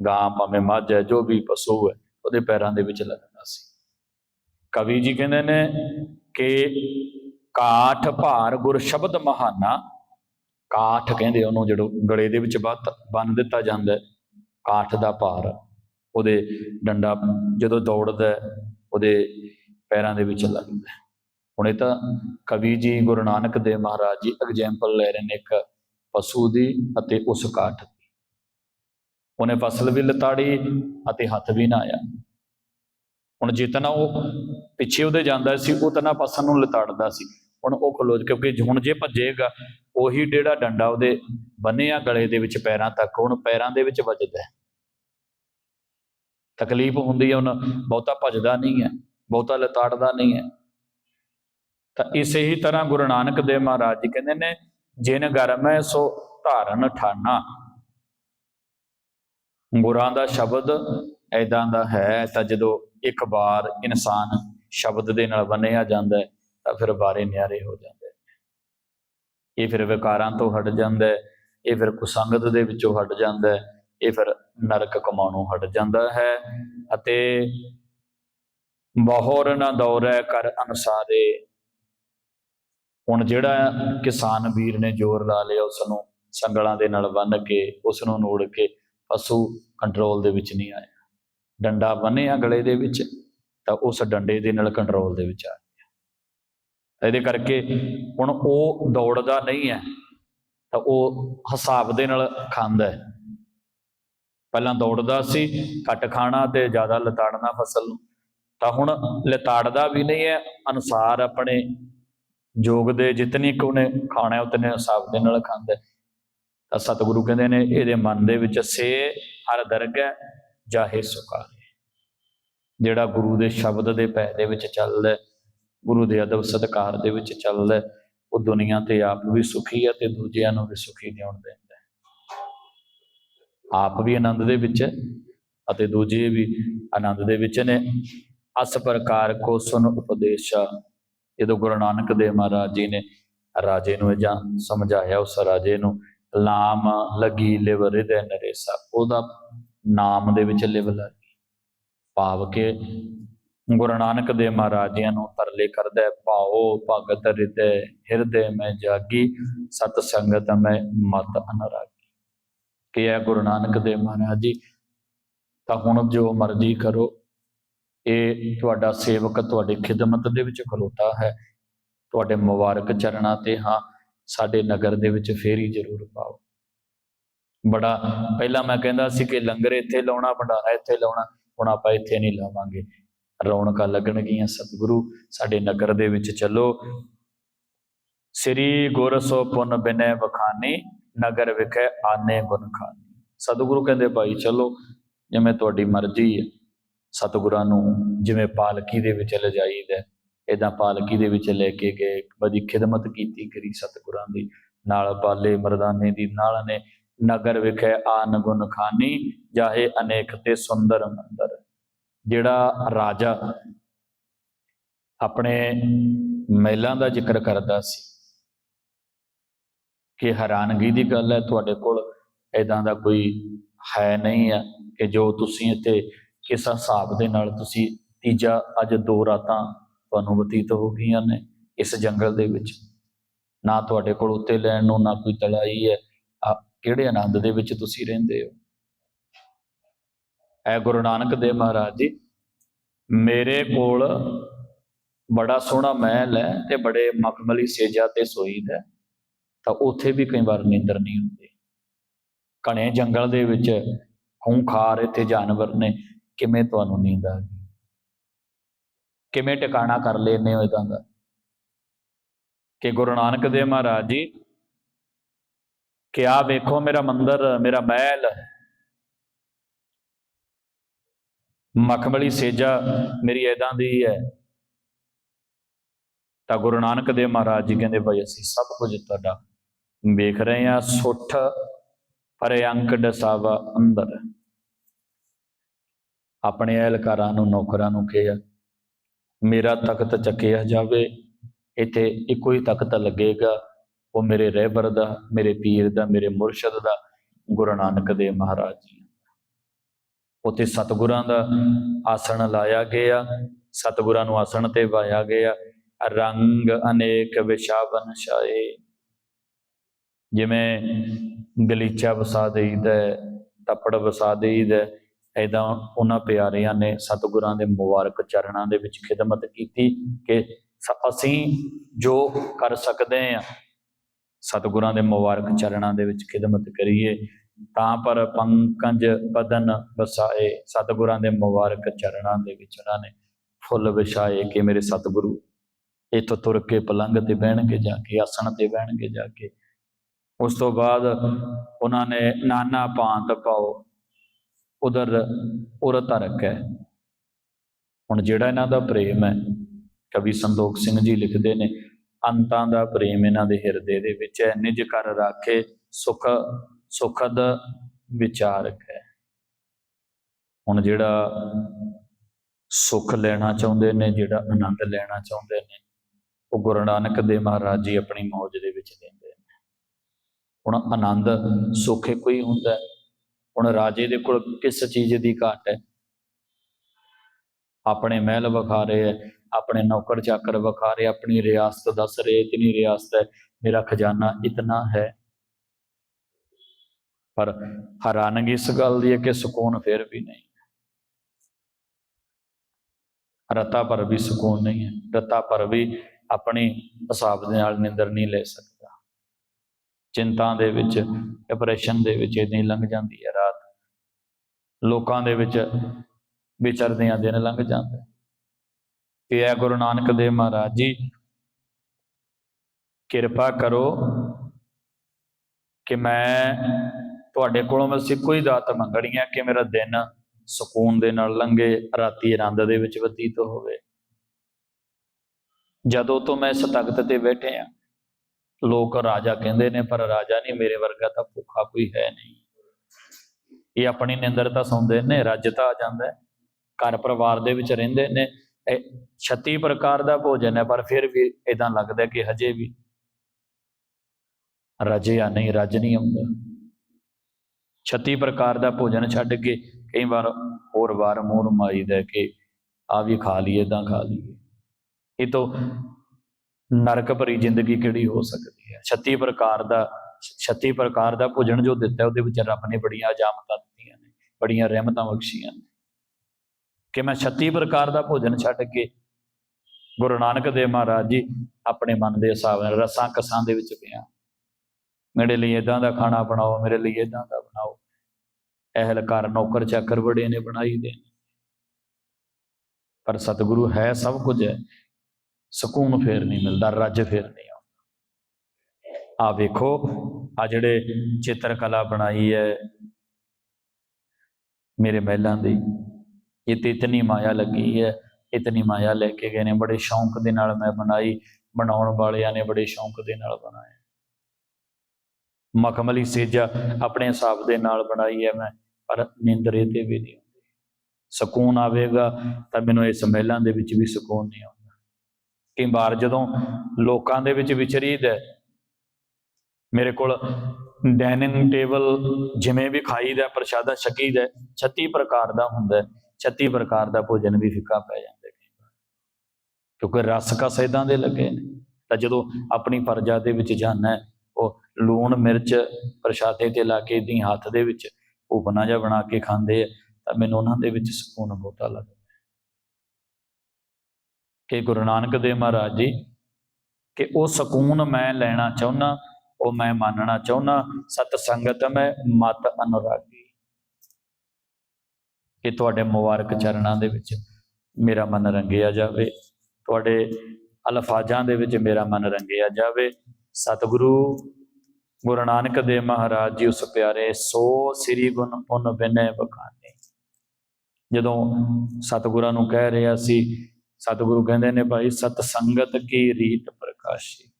ਗਾਂ ਭਾਵੇਂ ਮੱਝ ਹੈ ਜੋ ਵੀ ਪਸ਼ੂ ਹੈ ਉਹਦੇ ਪੈਰਾਂ ਦੇ ਵਿੱਚ ਲੱਗਦਾ ਸੀ। ਕਵੀ ਜੀ ਕਹਿੰਦੇ ਨੇ ਕਿ ਕਾਠ ਭਾਰ ਗੁਰ ਸ਼ਬਦ ਮਹਾਨਾ ਕਾਠ ਕਹਿੰਦੇ ਉਹਨੂੰ ਜਦੋਂ ਗਲੇ ਦੇ ਵਿੱਚ ਬੰਨ ਬੰਨ ਦਿੱਤਾ ਜਾਂਦਾ ਹੈ, ਕਾਠ ਦਾ ਭਾਰ। ਉਹਦੇ ਡੰਡਾ ਜਦੋਂ ਦੌੜਦਾ ਉਹਦੇ ਪੈਰਾਂ ਦੇ ਵਿੱਚ ਲੱਗਦਾ। ਹੁਣ ਇਹ ਤਾਂ ਕਵੀ ਜੀ ਗੁਰੂ ਨਾਨਕ ਦੇਵ ਮਹਾਰਾਜ ਜੀ ਐਗਜ਼ਾਮਪਲ ਲੈ ਰਹੇ ਨੇ ਇੱਕ ਪਸ਼ੂ ਦੀ ਅਤੇ ਉਸ ਕਾਠ ਦੀ। ਉਹਨੇ ਫਸਲ ਵੀ ਲਤਾੜੀ ਅਤੇ ਹੱਥ ਵੀ ਨਾ ਆਇਆ। ਹੁਣ ਜਿਤਨਾ ਉਹ ਪਿੱਛੇ ਉਹਦੇ ਜਾਂਦਾ ਸੀ, ਉਤਨਾ ਫਸਲ ਨੂੰ ਲਤਾੜਦਾ ਸੀ। ਹੁਣ ਉਹ ਖਲੋ ਕਿਉਂਕਿ ਹੁਣ ਜੇ ਭੱਜੇਗਾ, ਉਹੀ ਡੇੜਾ ਡੰਡਾ ਉਹਦੇ ਬੰਨਿਆ ਗਲੇ ਦੇ ਵਿੱਚ ਪੈਰਾਂ ਤੱਕ, ਹੁਣ ਪੈਰਾਂ ਦੇ ਵਿੱਚ ਵੱਜਦਾ ਹੈ। ਤਕਲੀਫ ਹੁੰਦੀ ਹੈ, ਹੁਣ ਬਹੁਤਾ ਭੱਜਦਾ ਨਹੀਂ ਹੈ, ਬਹੁਤਾ ਲਤਾੜਦਾ ਨਹੀਂ ਹੈ। ਤਾਂ ਇਸੇ ਹੀ ਤਰ੍ਹਾਂ ਗੁਰੂ ਨਾਨਕ ਦੇਵ ਮਹਾਰਾਜ ਜੀ ਕਹਿੰਦੇ ਨੇ ਜਿਨ ਗਰਮੈ ਸੋ ਧਾਰਨ ਠਾਨਾ ਗੁਰਾਂ ਦਾ ਸ਼ਬਦ ਐਦਾਂ ਦਾ ਹੈ ਤਾਂ ਜਦੋਂ ਇੱਕ ਵਾਰ ਇਨਸਾਨ ਸ਼ਬਦ ਦੇ ਨਾਲ ਬੰਨਿਆ ਜਾਂਦਾ ਤਾਂ ਫਿਰ ਬਾਰੇ ਨਿਆਰੇ ਹੋ ਜਾਂਦੇ ਇਹ ਫਿਰ ਵਿਕਾਰਾਂ ਤੋਂ ਹਟ ਜਾਂਦਾ ਹੈ, ਇਹ ਫਿਰ ਕੁਸੰਗਤ ਦੇ ਵਿੱਚੋਂ ਹਟ ਜਾਂਦਾ ਹੈ, ਇਹ ਫਿਰ ਨਰਕ ਕਮਾਉਣੋਂ ਹਟ ਜਾਂਦਾ ਹੈ ਅਤੇ ਬਹੁਰ ਨਾ ਦੌੜੈ ਕਰ ਅਨਸਾਰੇ ਹੁਣ ਜਿਹੜਾ ਕਿਸਾਨ ਵੀਰ ਨੇ ਜ਼ੋਰ ਲਾ ਲਿਆ, ਉਸ ਨੂੰ ਸੰਗਲਾਂ ਦੇ ਨਾਲ ਬੰਨ੍ਹ ਕੇ, ਉਸ ਨੂੰ ਨੋੜ ਕੇ ਪਸ਼ੂ ਕੰਟਰੋਲ ਦੇ ਵਿੱਚ ਨਹੀਂ ਆਇਆ। ਡੰਡਾ ਬੰਨਿਆ ਗਲੇ ਦੇ ਵਿੱਚ, ਤਾਂ ਉਸ ਡੰਡੇ ਦੇ ਨਾਲ ਕੰਟਰੋਲ ਦੇ ਵਿੱਚ ਆ ਗਿਆ। ਇਹਦੇ ਕਰਕੇ ਹੁਣ ਉਹ ਦੌੜਦਾ ਨਹੀਂ ਹੈ, ਤਾਂ ਉਹ ਹਿਸਾਬ ਦੇ ਨਾਲ ਖਾਂਦਾ ਹੈ। ਪਹਿਲਾਂ ਦੌੜਦਾ ਸੀ, ਘੱਟ ਖਾਣਾ ਤੇ ਜ਼ਿਆਦਾ ਲਤਾੜਨਾ ਫਸਲ ਨੂੰ। ਤਾਂ ਹੁਣ ਲਤਾੜਦਾ ਵੀ ਨਹੀਂ ਹੈ, ਅਨੁਸਾਰ ਆਪਣੇ ਜੋਗ ਦੇ ਜਿਤਨੀ ਕੁ ਉਹਨੇ ਖਾਣਾ ਉਤਨੇ ਹਿਸਾਬ ਦੇ ਨਾਲ ਖਾਂਦਾ ਤਾਂ ਸਤਿਗੁਰੂ ਕਹਿੰਦੇ ਨੇ, ਇਹਦੇ ਮਨ ਦੇ ਵਿੱਚ ਸੇ ਹਰ ਦਰਗਹਿ ਜਾਹੇ ਸੁਖਾ। ਜਿਹੜਾ ਗੁਰੂ ਦੇ ਸ਼ਬਦ ਦੇ ਪੈ ਦੇ ਵਿੱਚ ਚੱਲਦਾ ਗੁਰੂ ਦੇ ਅਦਬ ਸਤਕਾਰ ਦੇ ਵਿੱਚ ਚੱਲਦਾ ਉਹ ਦੁਨੀਆ ਤੇ ਆਪ ਵੀ ਸੁਖੀ ਹੈ ਤੇ ਦੂਜਿਆਂ ਨੂੰ ਵੀ ਸੁਖੀ ਜਿਉਣ ਦਿੰਦਾ ਆਪ ਵੀ ਆਨੰਦ ਦੇ ਵਿੱਚ ਹੈ ਅਤੇ ਦੂਜੇ ਵੀ ਆਨੰਦ ਦੇ ਵਿੱਚ ਨੇ। ਅਸ ਪ੍ਰਕਾਰ ਕੋ ਸੁਨ ਉਪਦੇਸ਼ਾ। ਜਦੋਂ ਗੁਰੂ ਨਾਨਕ ਦੇਵ ਮਹਾਰਾਜ ਜੀ ਨੇ ਰਾਜੇ ਨੂੰ ਇਹ ਜਾਂ ਸਮਝਾਇਆ ਉਸ ਰਾਜੇ ਨੂੰ ਲਾਮ ਲਗੀ ਲਿਵ ਹਿਰਦੈ ਨਰੇਸਾ ਉਹਦਾ ਨਾਮ ਦੇ ਵਿੱਚ ਲਿਵ ਲੱਗੀ ਭਾਵ ਕੇ ਗੁਰੂ ਨਾਨਕ ਦੇਵ ਮਹਾਰਾਜ ਜੀ ਨੂੰ ਤਰਲੇ ਕਰਦਾ ਹੈ, ਭਾਉ ਭਗਤ ਹਿਰਦੈ ਹਿਰਦੈ ਮੈਂ ਜਾਗੀ ਸਤ ਸੰਗਤ ਮੈਂ ਮਤ ਅਨਰਾਗੀ। ਕਿ ਇਹ ਗੁਰੂ ਨਾਨਕ ਦੇਵ ਮਹਾਰਾਜ ਜੀ ਤਾਂ ਹੁਣ ਜੋ ਮਰਜ਼ੀ ਕਰੋ ਇਹ ਤੁਹਾਡਾ ਸੇਵਕ ਤੁਹਾਡੀ ਖਿਦਮਤ ਦੇ ਵਿੱਚ ਖਲੋਤਾ ਹੈ। ਤੁਹਾਡੇ ਮੁਬਾਰਕ ਚਰਨਾਂ ਤੇ ਹਾਂ, ਸਾਡੇ ਨਗਰ ਦੇ ਵਿੱਚ ਫੇਰੀ ਜ਼ਰੂਰ ਪਾਓ। ਬੜਾ, ਪਹਿਲਾਂ ਮੈਂ ਕਹਿੰਦਾ ਸੀ ਕਿ ਲੰਗਰ ਇੱਥੇ ਲਾਉਣਾ, ਭੰਡਾਰਾ ਇੱਥੇ ਲਾਉਣਾ, ਹੁਣ ਆਪਾਂ ਇੱਥੇ ਨਹੀਂ ਲਾਵਾਂਗੇ। ਰੌਣਕਾਂ ਲੱਗਣਗੀਆਂ, ਸਤਿਗੁਰੂ ਸਾਡੇ ਨਗਰ ਦੇ ਵਿੱਚ ਚੱਲੋ। ਸ੍ਰੀ ਗੁਰ ਸੋ ਪੁਨ ਬਿਨੈ ਵਖਾਨੀ, ਨਗਰ ਵਿਖੇ ਆਨੇ ਗੁਣ ਖਾਨੀ। ਸਤਿਗੁਰੂ ਕਹਿੰਦੇ, ਭਾਈ, ਚਲੋ, ਜਿਵੇਂ ਤੁਹਾਡੀ ਮਰਜ਼ੀ ਹੈ। ਸਤਿਗੁਰਾਂ ਨੂੰ ਜਿਵੇਂ ਪਾਲਕੀ ਦੇ ਵਿੱਚ ਲਿਜਾਈਦਾ ਇਦਾਂ ਪਾਲਕੀ ਦੇ ਵਿੱਚ ਲੈ ਕੇ ਗਏ ਬੜੀ ਖਿਦਮਤ ਕੀਤੀ ਕਰੀ ਸਤਿਗੁਰਾਂ ਦੀ, ਨਾਲ ਪਾਲੇ ਮਰਦਾਨੇ ਦੀ, ਨਾਲ ਨੇ ਨਗਰ ਵਿਖੇ ਆਨ ਗੁਣ ਖਾਨੀ, ਜਾਹੇ ਅਨੇਕ ਤੇ ਸੁੰਦਰ ਮੰਦਰ। ਜਿਹੜਾ ਰਾਜਾ ਆਪਣੇ ਮਹਿਲਾਂ ਦਾ ਜ਼ਿਕਰ ਕਰਦਾ ਸੀ ਕਿ ਹੈਰਾਨਗੀ ਦੀ ਗੱਲ ਹੈ, ਤੁਹਾਡੇ ਕੋਲ ਇਦਾਂ ਦਾ ਕੋਈ ਹੈ ਨਹੀਂ ਹੈ ਕਿ ਜੋ ਤੁਸੀਂ ਇੱਥੇ ਕਿਸ ਹਿਸਾਬ ਦੇ ਨਾਲ ਤੁਸੀਂ ਤੀਜਾ, ਅੱਜ ਦੋ ਰਾਤਾਂ ਤੁਹਾਨੂੰ ਬਤੀਤ ਹੋ ਗਈਆਂ ਨੇ ਇਸ ਜੰਗਲ ਦੇ ਵਿੱਚ। ਨਾ ਤੁਹਾਡੇ ਕੋਲ ਉੱਤੇ ਲੈਣ ਨੂੰ, ਨਾ ਕੋਈ ਤਲਾਈ ਹੈ। ਕਿਹੜੇ ਆਨੰਦ ਦੇ ਵਿੱਚ ਤੁਸੀਂ ਰਹਿੰਦੇ ਹੋ? ਐ ਗੁਰੂ ਨਾਨਕ ਦੇਵ ਮਹਾਰਾਜ ਜੀ, ਮੇਰੇ ਕੋਲ ਬੜਾ ਸੋਹਣਾ ਮਹਿਲ ਹੈ ਤੇ ਬੜੇ ਮਖਮਲੀ ਸੇਜਾ ਤੇ ਸੋਈਦ ਹੈ। ਤਾਂ ਉੱਥੇ ਵੀ ਕਈ ਵਾਰ ਨੀਂਦਰ ਨਹੀਂ ਹੁੰਦੀ। ਘਣੇ ਜੰਗਲ ਦੇ ਵਿੱਚ ਖੂੰਖਾਰ ਇੱਥੇ ਜਾਨਵਰ ਨੇ। ਕਿਵੇਂ ਤੁਹਾਨੂੰ ਨੀਂਦ ਆ ਗਈ? ਕਿਵੇਂ ਟਿਕਾਣਾ ਕਰ ਲੈਨੇ ਹੋ ਇਦਾਂ ਦਾ? ਕਿ ਗੁਰੂ ਨਾਨਕ ਦੇਵ ਮਹਾਰਾਜ ਜੀ, ਕਿ ਆ ਵੇਖੋ ਮੇਰਾ ਮੰਦਰ, ਮੇਰਾ ਮਹਿਲ, ਮਖਮਲੀ ਸੇਜਾ ਮੇਰੀ ਐਦਾਂ ਦੀ ਹੈ। ਤਾਂ ਗੁਰੂ ਨਾਨਕ ਦੇਵ ਮਹਾਰਾਜ ਜੀ ਕਹਿੰਦੇ ਭਾਈ ਅਸੀਂ ਸਭ ਕੁਝ ਤੁਹਾਡਾ ਵੇਖ ਰਹੇ ਹਾਂ, ਸੁੱਠ, ਪਰੇ ਅੰਕ ਡਸਾਵਾ ਅੰਦਰ। ਆਪਣੇ ਅਹਿਲਕਾਰਾਂ ਨੂੰ ਨੌਕਰਾਂ ਨੂੰ ਕਿਹਾ ਮੇਰਾ ਤਖਤ ਚੱਕਿਆ ਜਾਵੇ ਇੱਥੇ ਇੱਕੋ ਹੀ ਤਖਤ ਲੱਗੇਗਾ। ਉਹ ਮੇਰੇ ਰਹਿਬਰ ਦਾ ਮੇਰੇ ਪੀਰ ਦਾ ਮੇਰੇ ਮੁਰਸ਼ਦ ਦਾ ਗੁਰੂ ਨਾਨਕ ਦੇਵ ਮਹਾਰਾਜ ਜੀ ਉੱਥੇ ਸਤਿਗੁਰਾਂ ਦਾ ਆਸਣ ਲਾਇਆ ਗਿਆ ਸਤਿਗੁਰਾਂ ਨੂੰ ਆਸਣ ਤੇ ਵਾਇਆ ਗਿਆ। ਰੰਗ ਅਨੇਕ ਵਿਸ਼ਾਵਨ ਛਾਏ। ਜਿਵੇਂ ਗਲੀਚਾ ਵਸਾ ਦੇਈਦਾ ਹੈ, ਤੱਪੜ ਵਸਾ ਦੇਈਦਾ ਹੈ, ਉਹਨਾਂ ਪਿਆਰਿਆਂ ਨੇ ਸਤਿਗੁਰਾਂ ਦੇ ਮੁਬਾਰਕ ਚਰਨਾਂ ਦੇ ਵਿੱਚ ਖਿਦਮਤ ਕੀਤੀ ਕਿ ਸ- ਅਸੀਂ ਜੋ ਕਰ ਸਕਦੇ ਹਾਂ ਸਤਿਗੁਰਾਂ ਦੇ ਮੁਬਾਰਕ ਚਰਨਾਂ ਦੇ ਵਿੱਚ ਖਿਦਮਤ ਕਰੀਏ ਤਾਂ ਪਰ ਪੰਕਜ ਬਦਨ ਵਸਾਏ ਸਤਿਗੁਰਾਂ ਦੇ ਮੁਬਾਰਕ ਚਰਨਾਂ ਦੇ ਵਿੱਚ ਉਹਨਾਂ ਨੇ ਫੁੱਲ ਵਿਛਾਏ ਕਿ ਮੇਰੇ ਸਤਿਗੁਰੂ ਇੱਥੋਂ ਤੁਰ ਕੇ ਪਲੰਗ ਤੇ ਬਹਿਣਗੇ ਜਾ ਕੇ ਆਸਣ ਤੇ ਬਹਿਣਗੇ ਜਾ ਕੇ। ਉਸ ਤੋਂ ਬਾਅਦ ਉਹਨਾਂ ਨੇ ਨਾਨਾ ਭਾਂਤ ਪਾਓ ਉਧਰ ਉਰ ਧਰਕ ਹੈ ਹੁਣ ਜਿਹੜਾ ਇਹਨਾਂ ਦਾ ਪ੍ਰੇਮ ਹੈ, ਕਵੀ ਸੰਦੋਖ ਸਿੰਘ ਜੀ ਲਿਖਦੇ ਨੇ, ਅੰਤਾਂ ਦਾ ਪ੍ਰੇਮ ਇਹਨਾਂ ਦੇ ਹਿਰਦੇ ਦੇ ਵਿੱਚ ਹੈ, ਨਿਜ ਕਰ ਰਾਖੇ ਸੁਖ, ਸੁਖਦ ਵਿਚਾਰਕ ਹੈ ਹੁਣ ਜਿਹੜਾ ਸੁੱਖ ਲੈਣਾ ਚਾਹੁੰਦੇ ਨੇ, ਜਿਹੜਾ ਆਨੰਦ ਲੈਣਾ ਚਾਹੁੰਦੇ ਨੇ, ਉਹ ਗੁਰੂ ਨਾਨਕ ਦੇਵ ਮਹਾਰਾਜ ਜੀ ਆਪਣੀ ਮੌਜ ਦੇ ਵਿੱਚ ਦਿੰਦੇ ਨੇ ਹੁਣ ਆਨੰਦ ਸੁੱਖ ਇੱਕੋ ਹੀ ਹੁੰਦਾ ਹੈ। ਹੁਣ ਰਾਜੇ ਦੇ ਕੋਲ ਕਿਸ ਚੀਜ਼ ਦੀ ਘਾਟ ਹੈ? ਆਪਣੇ ਮਹਿਲ ਵਿਖਾ ਰਹੇ ਹੈ, ਆਪਣੇ ਨੌਕਰ ਚਾਕਰ ਵਿਖਾ ਰਹੇ ਆਪਣੀ ਰਿਆਸਤ ਦੱਸ ਰਹੇ ਇਤਨੀ ਰਿਆਸਤ ਹੈ, ਮੇਰਾ ਖਜ਼ਾਨਾ ਇਤਨਾ ਹੈ। ਪਰ ਹੈਰਾਨਗੀ ਇਸ ਗੱਲ ਦੀ ਹੈ ਕਿ ਸਕੂਨ ਫਿਰ ਵੀ ਨਹੀਂ ਰਤਾ ਪਰ ਵੀ ਸਕੂਨ ਨਹੀਂ ਹੈ, ਰਤਾ ਪਰ ਵੀ ਆਪਣੀ ਹਿਸਾਬ ਦੇ ਨਾਲ ਨਿੰਦਰ ਨਹੀਂ ਲੈ ਸਕਦਾ। ਚਿੰਤਾ ਦੇ ਵਿੱਚ ਡਿਪਰੈਸ਼ਨ ਦੇ ਵਿੱਚ ਇਦਾਂ ਹੀ ਲੰਘ ਜਾਂਦੀ ਹੈ ਰਾਤ। ਲੋਕਾਂ ਦੇ ਵਿੱਚ ਵਿਚਰਦਿਆਂ ਦਿਨ ਲੰਘ ਜਾਂਦੇ। ਹੈ ਤੇ ਇਹ ਗੁਰੂ ਨਾਨਕ ਦੇਵ ਮਹਾਰਾਜ ਜੀ, ਕਿਰਪਾ ਕਰੋ ਕਿ ਮੈਂ ਤੁਹਾਡੇ ਕੋਲੋਂ ਬਸ ਇੱਕੋ ਹੀ ਦਾਤ ਮੰਗਣੀ ਹੈ ਕਿ ਮੇਰਾ ਦਿਨ ਸਕੂਨ ਦੇ ਨਾਲ ਲੰਘੇ, ਰਾਤੀ ਆਨੰਦ ਦੇ ਵਿੱਚ ਬਤੀਤ ਹੋਵੇ। ਜਦੋਂ ਤੋਂ ਮੈਂ ਇਸ ਤਖਤ ਤੇ ਬੈਠੇ ਆ ਲੋਕ ਰਾਜਾ ਕਹਿੰਦੇ ਨੇ, ਪਰ ਰਾਜਾ ਨਹੀਂ ਮੇਰੇ ਵਰਗਾ ਤਾਂ ਭੁੱਖਾ ਕੋਈ ਹੈ ਨਹੀਂ। ਇਹ ਆਪਣੀ ਨਿੰਦਰ ਤਾਂ ਸੌਂਦੇ ਨੇ, ਰੱਜ ਤਾਂ ਆ ਜਾਂਦਾ ਘਰ ਪਰਿਵਾਰ ਦੇ ਵਿੱਚ ਰਹਿੰਦੇ ਨੇ। ਇਹ 36 ਪ੍ਰਕਾਰ ਦਾ ਭੋਜਨ ਹੈ, ਪਰ ਫਿਰ ਵੀ ਇਦਾਂ ਲੱਗਦਾ ਕਿ ਹਜੇ ਵੀ ਰਜਿਆ ਨਹੀਂ, ਰੱਜ ਨਹੀਂ ਆਉਂਦਾ। 36 ਪ੍ਰਕਾਰ ਦਾ ਭੋਜਨ ਛੱਡ ਕੇ ਕਈ ਵਾਰ ਹੋਰ ਵਾਰ ਮੂੰਹ ਮਾਈਦਾ ਕਿ ਆ ਵੀ ਖਾ ਲਈਏ ਤਾਂ ਖਾ ਲਈਏ। ਇਹ ਤੋਂ ਨਰਕ ਭਰੀ ਜ਼ਿੰਦਗੀ ਕਿਹੜੀ ਹੋ ਸਕਦੀ ਹੈ? 36 ਪ੍ਰਕਾਰ ਦਾ 36 ਪ੍ਰਕਾਰ ਦਾ ਭੋਜਨ ਜੋ ਦਿੱਤਾ ਉਹਦੇ ਵਿੱਚ ਰੱਬ ਨੇ ਬੜੀਆਂ ਅਜਾਮਤਾਂ ਦਿੱਤੀਆਂ ਨੇ, ਬੜੀਆਂ ਰਹਿਮਤਾਂ ਬਖਸ਼ੀਆਂ ਨੇ। ਕਿ ਮੈਂ 36 ਪ੍ਰਕਾਰ ਦਾ ਭੋਜਨ ਛੱਡ ਕੇ ਗੁਰੂ ਨਾਨਕ ਦੇਵ ਮਹਾਰਾਜ ਜੀ ਆਪਣੇ ਮਨ ਦੇ ਹਿਸਾਬ ਨਾਲ ਰਸਾਂ ਕਸਾਂ ਦੇ ਵਿੱਚ ਪਿਆ। ਮੇਰੇ ਲਈ ਇਦਾਂ ਦਾ ਖਾਣਾ ਬਣਾਓ, ਮੇਰੇ ਲਈ ਇਦਾਂ ਦਾ ਬਣਾਓ। ਅਹਿਲ ਨੌਕਰ ਚਾਕਰ ਬੜੇ ਨੇ ਬਣਾਈ ਦੇ ਪਰ ਸਤਿਗੁਰੂ ਹੈ ਸਭ ਕੁਝ ਹੈ। ਸਕੂਨ ਫੇਰ ਨਹੀਂ ਮਿਲਦਾ, ਰੱਜ ਫੇਰ ਨਹੀਂ ਆਉਂਦਾ। ਆ ਵੇਖੋ ਆ ਜਿਹੜੇ ਚਿੱਤਰਕਲਾ ਬਣਾਈ ਹੈ ਮੇਰੇ ਮਹਿਲਾਂ ਦੀ, ਇਹ ਤੇ ਇਤਨੀ ਮਾਇਆ ਲੱਗੀ ਹੈ, ਇਤਨੀ ਮਾਇਆ ਲੈ ਕੇ ਗਏ ਨੇ, ਬੜੇ ਸ਼ੌਂਕ ਦੇ ਨਾਲ ਮੈਂ ਬਣਾਈ, ਬਣਾਉਣ ਵਾਲਿਆਂ ਨੇ ਬੜੇ ਸ਼ੌਂਕ ਦੇ ਨਾਲ ਬਣਾਇਆ। ਮਖਮਲੀ ਸੇਜਾ ਆਪਣੇ ਹਿਸਾਬ ਦੇ ਨਾਲ ਬਣਾਈ ਹੈ ਮੈਂ, ਪਰ ਨਿੰਦਰੇ ਤੇ ਵੀ ਨਹੀਂ ਹੁੰਦੀ। ਸਕੂਨ ਆਵੇਗਾ ਤਾਂ ਮੈਨੂੰ ਇਸ ਮਹਿਲਾਂ ਦੇ ਵਿੱਚ ਵੀ ਸਕੂਨ ਨਹੀਂ ਆਉਂਦਾ। ਕਈ ਵਾਰ ਜਦੋਂ ਲੋਕਾਂ ਦੇ ਵਿੱਚ ਵਿਚਰੀਦਾ ਹੈ, ਮੇਰੇ ਕੋਲ ਡਾਈਨਿੰਗ ਟੇਬਲ ਜਿਵੇਂ ਵੀ ਖਾਈਦਾ ਪ੍ਰਸ਼ਾਦਾ ਛਕੀਦਾ 36 ਪ੍ਰਕਾਰ ਦਾ ਹੁੰਦਾ 36 ਪ੍ਰਕਾਰ ਦਾ ਭੋਜਨ ਵੀ ਫਿੱਕਾ ਪੈ ਜਾਂਦਾ ਕਈ ਵਾਰ। ਕਿਉਂਕਿ ਰਸ ਕਸ ਇਦਾਂ ਦੇ ਲੱਗੇ ਨੇ ਤਾਂ ਜਦੋਂ ਆਪਣੀ ਪਰਜਾ ਦੇ ਵਿੱਚ ਜਾਣਾ ਉਹ ਲੂਣ ਮਿਰਚ ਪ੍ਰਸ਼ਾਦੇ ਤੇ ਲਾ ਕੇ ਇਦਾਂ ਹੱਥ ਦੇ ਵਿੱਚ ਉਹ ਬਣਾ ਜਿਹਾ ਬਣਾ ਕੇ ਖਾਂਦੇ ਆ ਤਾਂ ਮੈਨੂੰ ਉਹਨਾਂ ਦੇ ਵਿੱਚ ਸਕੂਨ ਬਹੁਤਾ ਲੱਗਦਾ ਕਿ ਗੁਰੂ ਨਾਨਕ ਦੇਵ ਮਹਾਰਾਜ ਜੀ, ਕਿ ਉਹ ਸਕੂਨ ਮੈਂ ਲੈਣਾ ਚਾਹੁੰਨਾ, ਉਹ ਮੈਂ ਮੰਨਣਾ ਚਾਹੁੰਨਾ, ਸਤ ਸੰਗਤ ਮੈਂ ਮਤ ਅਨੁਰਾਗੀ। ਕਿ ਤੁਹਾਡੇ ਮੁਬਾਰਕ ਚਰਨਾਂ ਦੇ ਵਿੱਚ ਮੇਰਾ ਮਨ ਰੰਗਿਆ ਜਾਵੇ, ਤੁਹਾਡੇ ਅਲਫਾਜ਼ਾਂ ਦੇ ਵਿੱਚ ਮੇਰਾ ਮਨ ਰੰਗਿਆ ਜਾਵੇ। ਸਤਿਗੁਰੂ ਗੁਰੂ ਨਾਨਕ ਦੇਵ ਮਹਾਰਾਜ ਜੀ, ਉਸ ਪਿਆਰੇ ਸੋ ਸ੍ਰੀ ਗੁਣ ਪੁੰਨ ਬਿਨੈ ਬਖਾਨੇ ਜਦੋਂ ਸਤਿਗੁਰਾਂ ਨੂੰ ਕਹਿ ਰਿਹਾ ਸੀ ਸਤਿਗੁਰੂ ਕਹਿੰਦੇ ਨੇ ਭਾਈ, ਸਤ ਸੰਗਤ ਕੀ ਰੀਤ ਪ੍ਰਕਾਸ਼ੀ।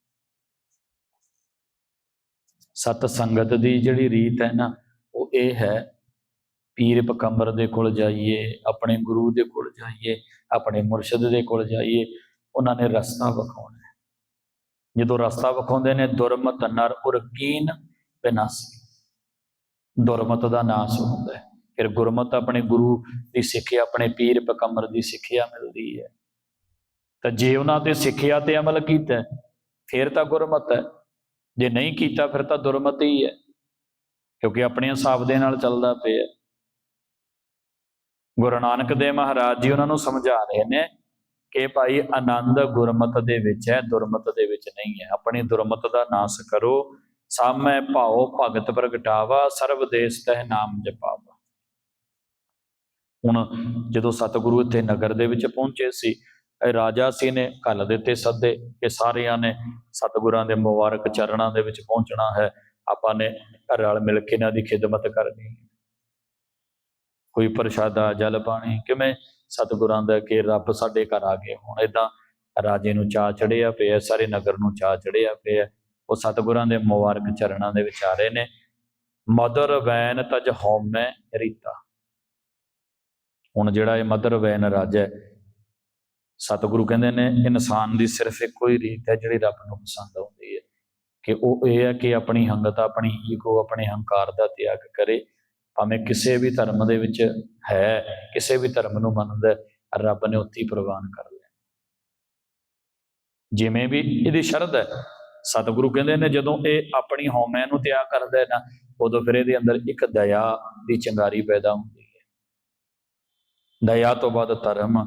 ਸਤ ਸੰਗਤ ਦੀ ਜਿਹੜੀ ਰੀਤ ਹੈ ਨਾ, ਉਹ ਇਹ ਹੈ, ਪੀਰ ਪਕੰਬਰ ਦੇ ਕੋਲ ਜਾਈਏ, ਆਪਣੇ ਗੁਰੂ ਦੇ ਕੋਲ ਜਾਈਏ, ਆਪਣੇ ਮੁਰਸ਼ਿਦ ਦੇ ਕੋਲ ਜਾਈਏ, ਉਹਨਾਂ ਨੇ ਰਸਤਾ ਵਿਖਾਉਣਾ ਹੈ। ਜਦੋਂ ਰਸਤਾ ਵਿਖਾਉਂਦੇ ਨੇ, ਦੁਰਮਤ ਨਰ ਉਰਕੀਨ ਬਿਨਾਸੀ। ਦੁਰਮਤ ਦਾ ਨਾਸ ਹੁੰਦਾ ਹੈ। ਫਿਰ ਗੁਰਮਤ ਆਪਣੇ ਗੁਰੂ ਦੀ ਸਿੱਖਿਆ, ਆਪਣੇ ਪੀਰ ਪਕੰਬਰ ਦੀ ਸਿੱਖਿਆ ਮਿਲਦੀ ਹੈ। ਤਾਂ ਜੇ ਉਹਨਾਂ ਤੇ ਸਿੱਖਿਆ ਤੇ ਅਮਲ ਕੀਤਾ ਫਿਰ ਤਾਂ ਗੁਰਮਤ ਹੈ। ਜੇ ਨਹੀਂ ਕੀਤਾ, ਫਿਰ ਤਾਂ ਦੁਰਮਤ ਹੀ ਹੈ। ਕਿਉਂਕਿ ਆਪਣੇ ਹਿਸਾਬ ਦੇ ਨਾਲ ਚੱਲਦਾ ਪਿਆ ਗੁਰੂ ਨਾਨਕ ਦੇਵ ਮਹਾਰਾਜ ਜੀ ਉਹਨਾਂ ਨੂੰ ਸਮਝਾ ਰਹੇ ਨੇ ਕਿ ਭਾਈ, ਆਨੰਦ ਗੁਰਮਤ ਦੇ ਵਿੱਚ ਹੈ, ਦੁਰਮਤ ਦੇ ਵਿੱਚ ਨਹੀਂ ਹੈ। ਆਪਣੀ ਦੁਰਮਤ ਦਾ ਨਾਸ ਕਰੋ। ਸਾਮੈ ਭਾਉ ਭਗਤ ਪ੍ਰਗਟਾਵਾ, ਸਰਬ ਦੇਸ ਤਹਿ ਨਾਮ ਜਪਾਵਾ। ਹੁਣ ਜਦੋਂ ਸਤਿਗੁਰੂ ਇੱਥੇ ਨਗਰ ਦੇ ਵਿੱਚ ਪਹੁੰਚੇ ਸੀ ਰਾਜਾ ਸੀ ਨੇ ਘੱਲ ਦਿੱਤੇ ਸੱਦੇ ਕਿ ਸਾਰਿਆਂ ਨੇ ਸਤਿਗੁਰਾਂ ਦੇ ਮੁਬਾਰਕ ਚਰਨਾਂ ਦੇ ਵਿੱਚ ਪਹੁੰਚਣਾ ਹੈ। ਆਪਾਂ ਨੇ ਰਲ ਮਿਲ ਕੇ ਇਹਨਾਂ ਦੀ ਖਿਦਮਤ ਕਰਨੀ ਹੈ। ਕੋਈ ਪ੍ਰਸ਼ਾਦਾ, ਜਲ ਪਾਣੀ ਕਿਵੇਂ ਸਤਿਗੁਰਾਂ ਦਾ ਕਿ ਰੱਬ ਸਾਡੇ ਘਰ ਆ ਗਏ ਹੁਣ। ਇਦਾਂ ਰਾਜੇ ਨੂੰ ਚਾਹ ਚੜਿਆ ਪਿਆ, ਸਾਰੇ ਨਗਰ ਨੂੰ ਚਾਹ ਚੜਿਆ ਪਿਆ। ਉਹ ਸਤਿਗੁਰਾਂ ਦੇ ਮੁਬਾਰਕ ਚਰਨਾਂ ਦੇ ਵਿੱਚ ਆ ਰਹੇ ਨੇ। ਮਦਰ ਵੈਨ ਤਜ ਹਉਮੈ ਰੀਤਾ। ਹੁਣ ਜਿਹੜਾ ਇਹ ਮਦਰ ਵੈਨ ਰਾਜਾ ਹੈ ਸਤਿਗੁਰੂ ਕਹਿੰਦੇ ਨੇ, ਇਨਸਾਨ ਦੀ ਸਿਰਫ ਇੱਕੋ ਹੀ ਰੀਤ ਹੈ ਜਿਹੜੀ ਰੱਬ ਨੂੰ ਪਸੰਦ ਆਉਂਦੀ ਹੈ। ਕਿ ਉਹ ਇਹ ਹੈ ਕਿ ਆਪਣੀ ਹੰਗਤ, ਆਪਣੀ ਈਗੋ, ਆਪਣੇ ਹੰਕਾਰ ਦਾ ਤਿਆਗ ਕਰੇ। ਭਾਵੇਂ ਕਿਸੇ ਵੀ ਧਰਮ ਦੇ ਵਿੱਚ ਹੈ, ਕਿਸੇ ਵੀ ਧਰਮ ਨੂੰ ਮੰਨਦਾ ਰੱਬ ਨੇ ਉੱਥੇ ਪ੍ਰਵਾਨ ਕਰ ਲਿਆ। ਜਿਵੇਂ ਵੀ ਇਹਦੀ ਸ਼ਰਤ ਹੈ, ਸਤਿਗੁਰੂ ਕਹਿੰਦੇ ਨੇ, ਜਦੋਂ ਇਹ ਆਪਣੀ ਹਉਮੈ ਨੂੰ ਤਿਆਗ ਕਰਦਾ ਹੈ ਨਾ, ਉਦੋਂ ਫਿਰ ਇਹਦੇ ਅੰਦਰ ਇੱਕ ਦਇਆ ਦੀ ਚੰਗਾਰੀ ਪੈਦਾ ਹੁੰਦੀ ਹੈ। ਦਇਆ ਤੋਂ ਬਾਅਦ ਧਰਮ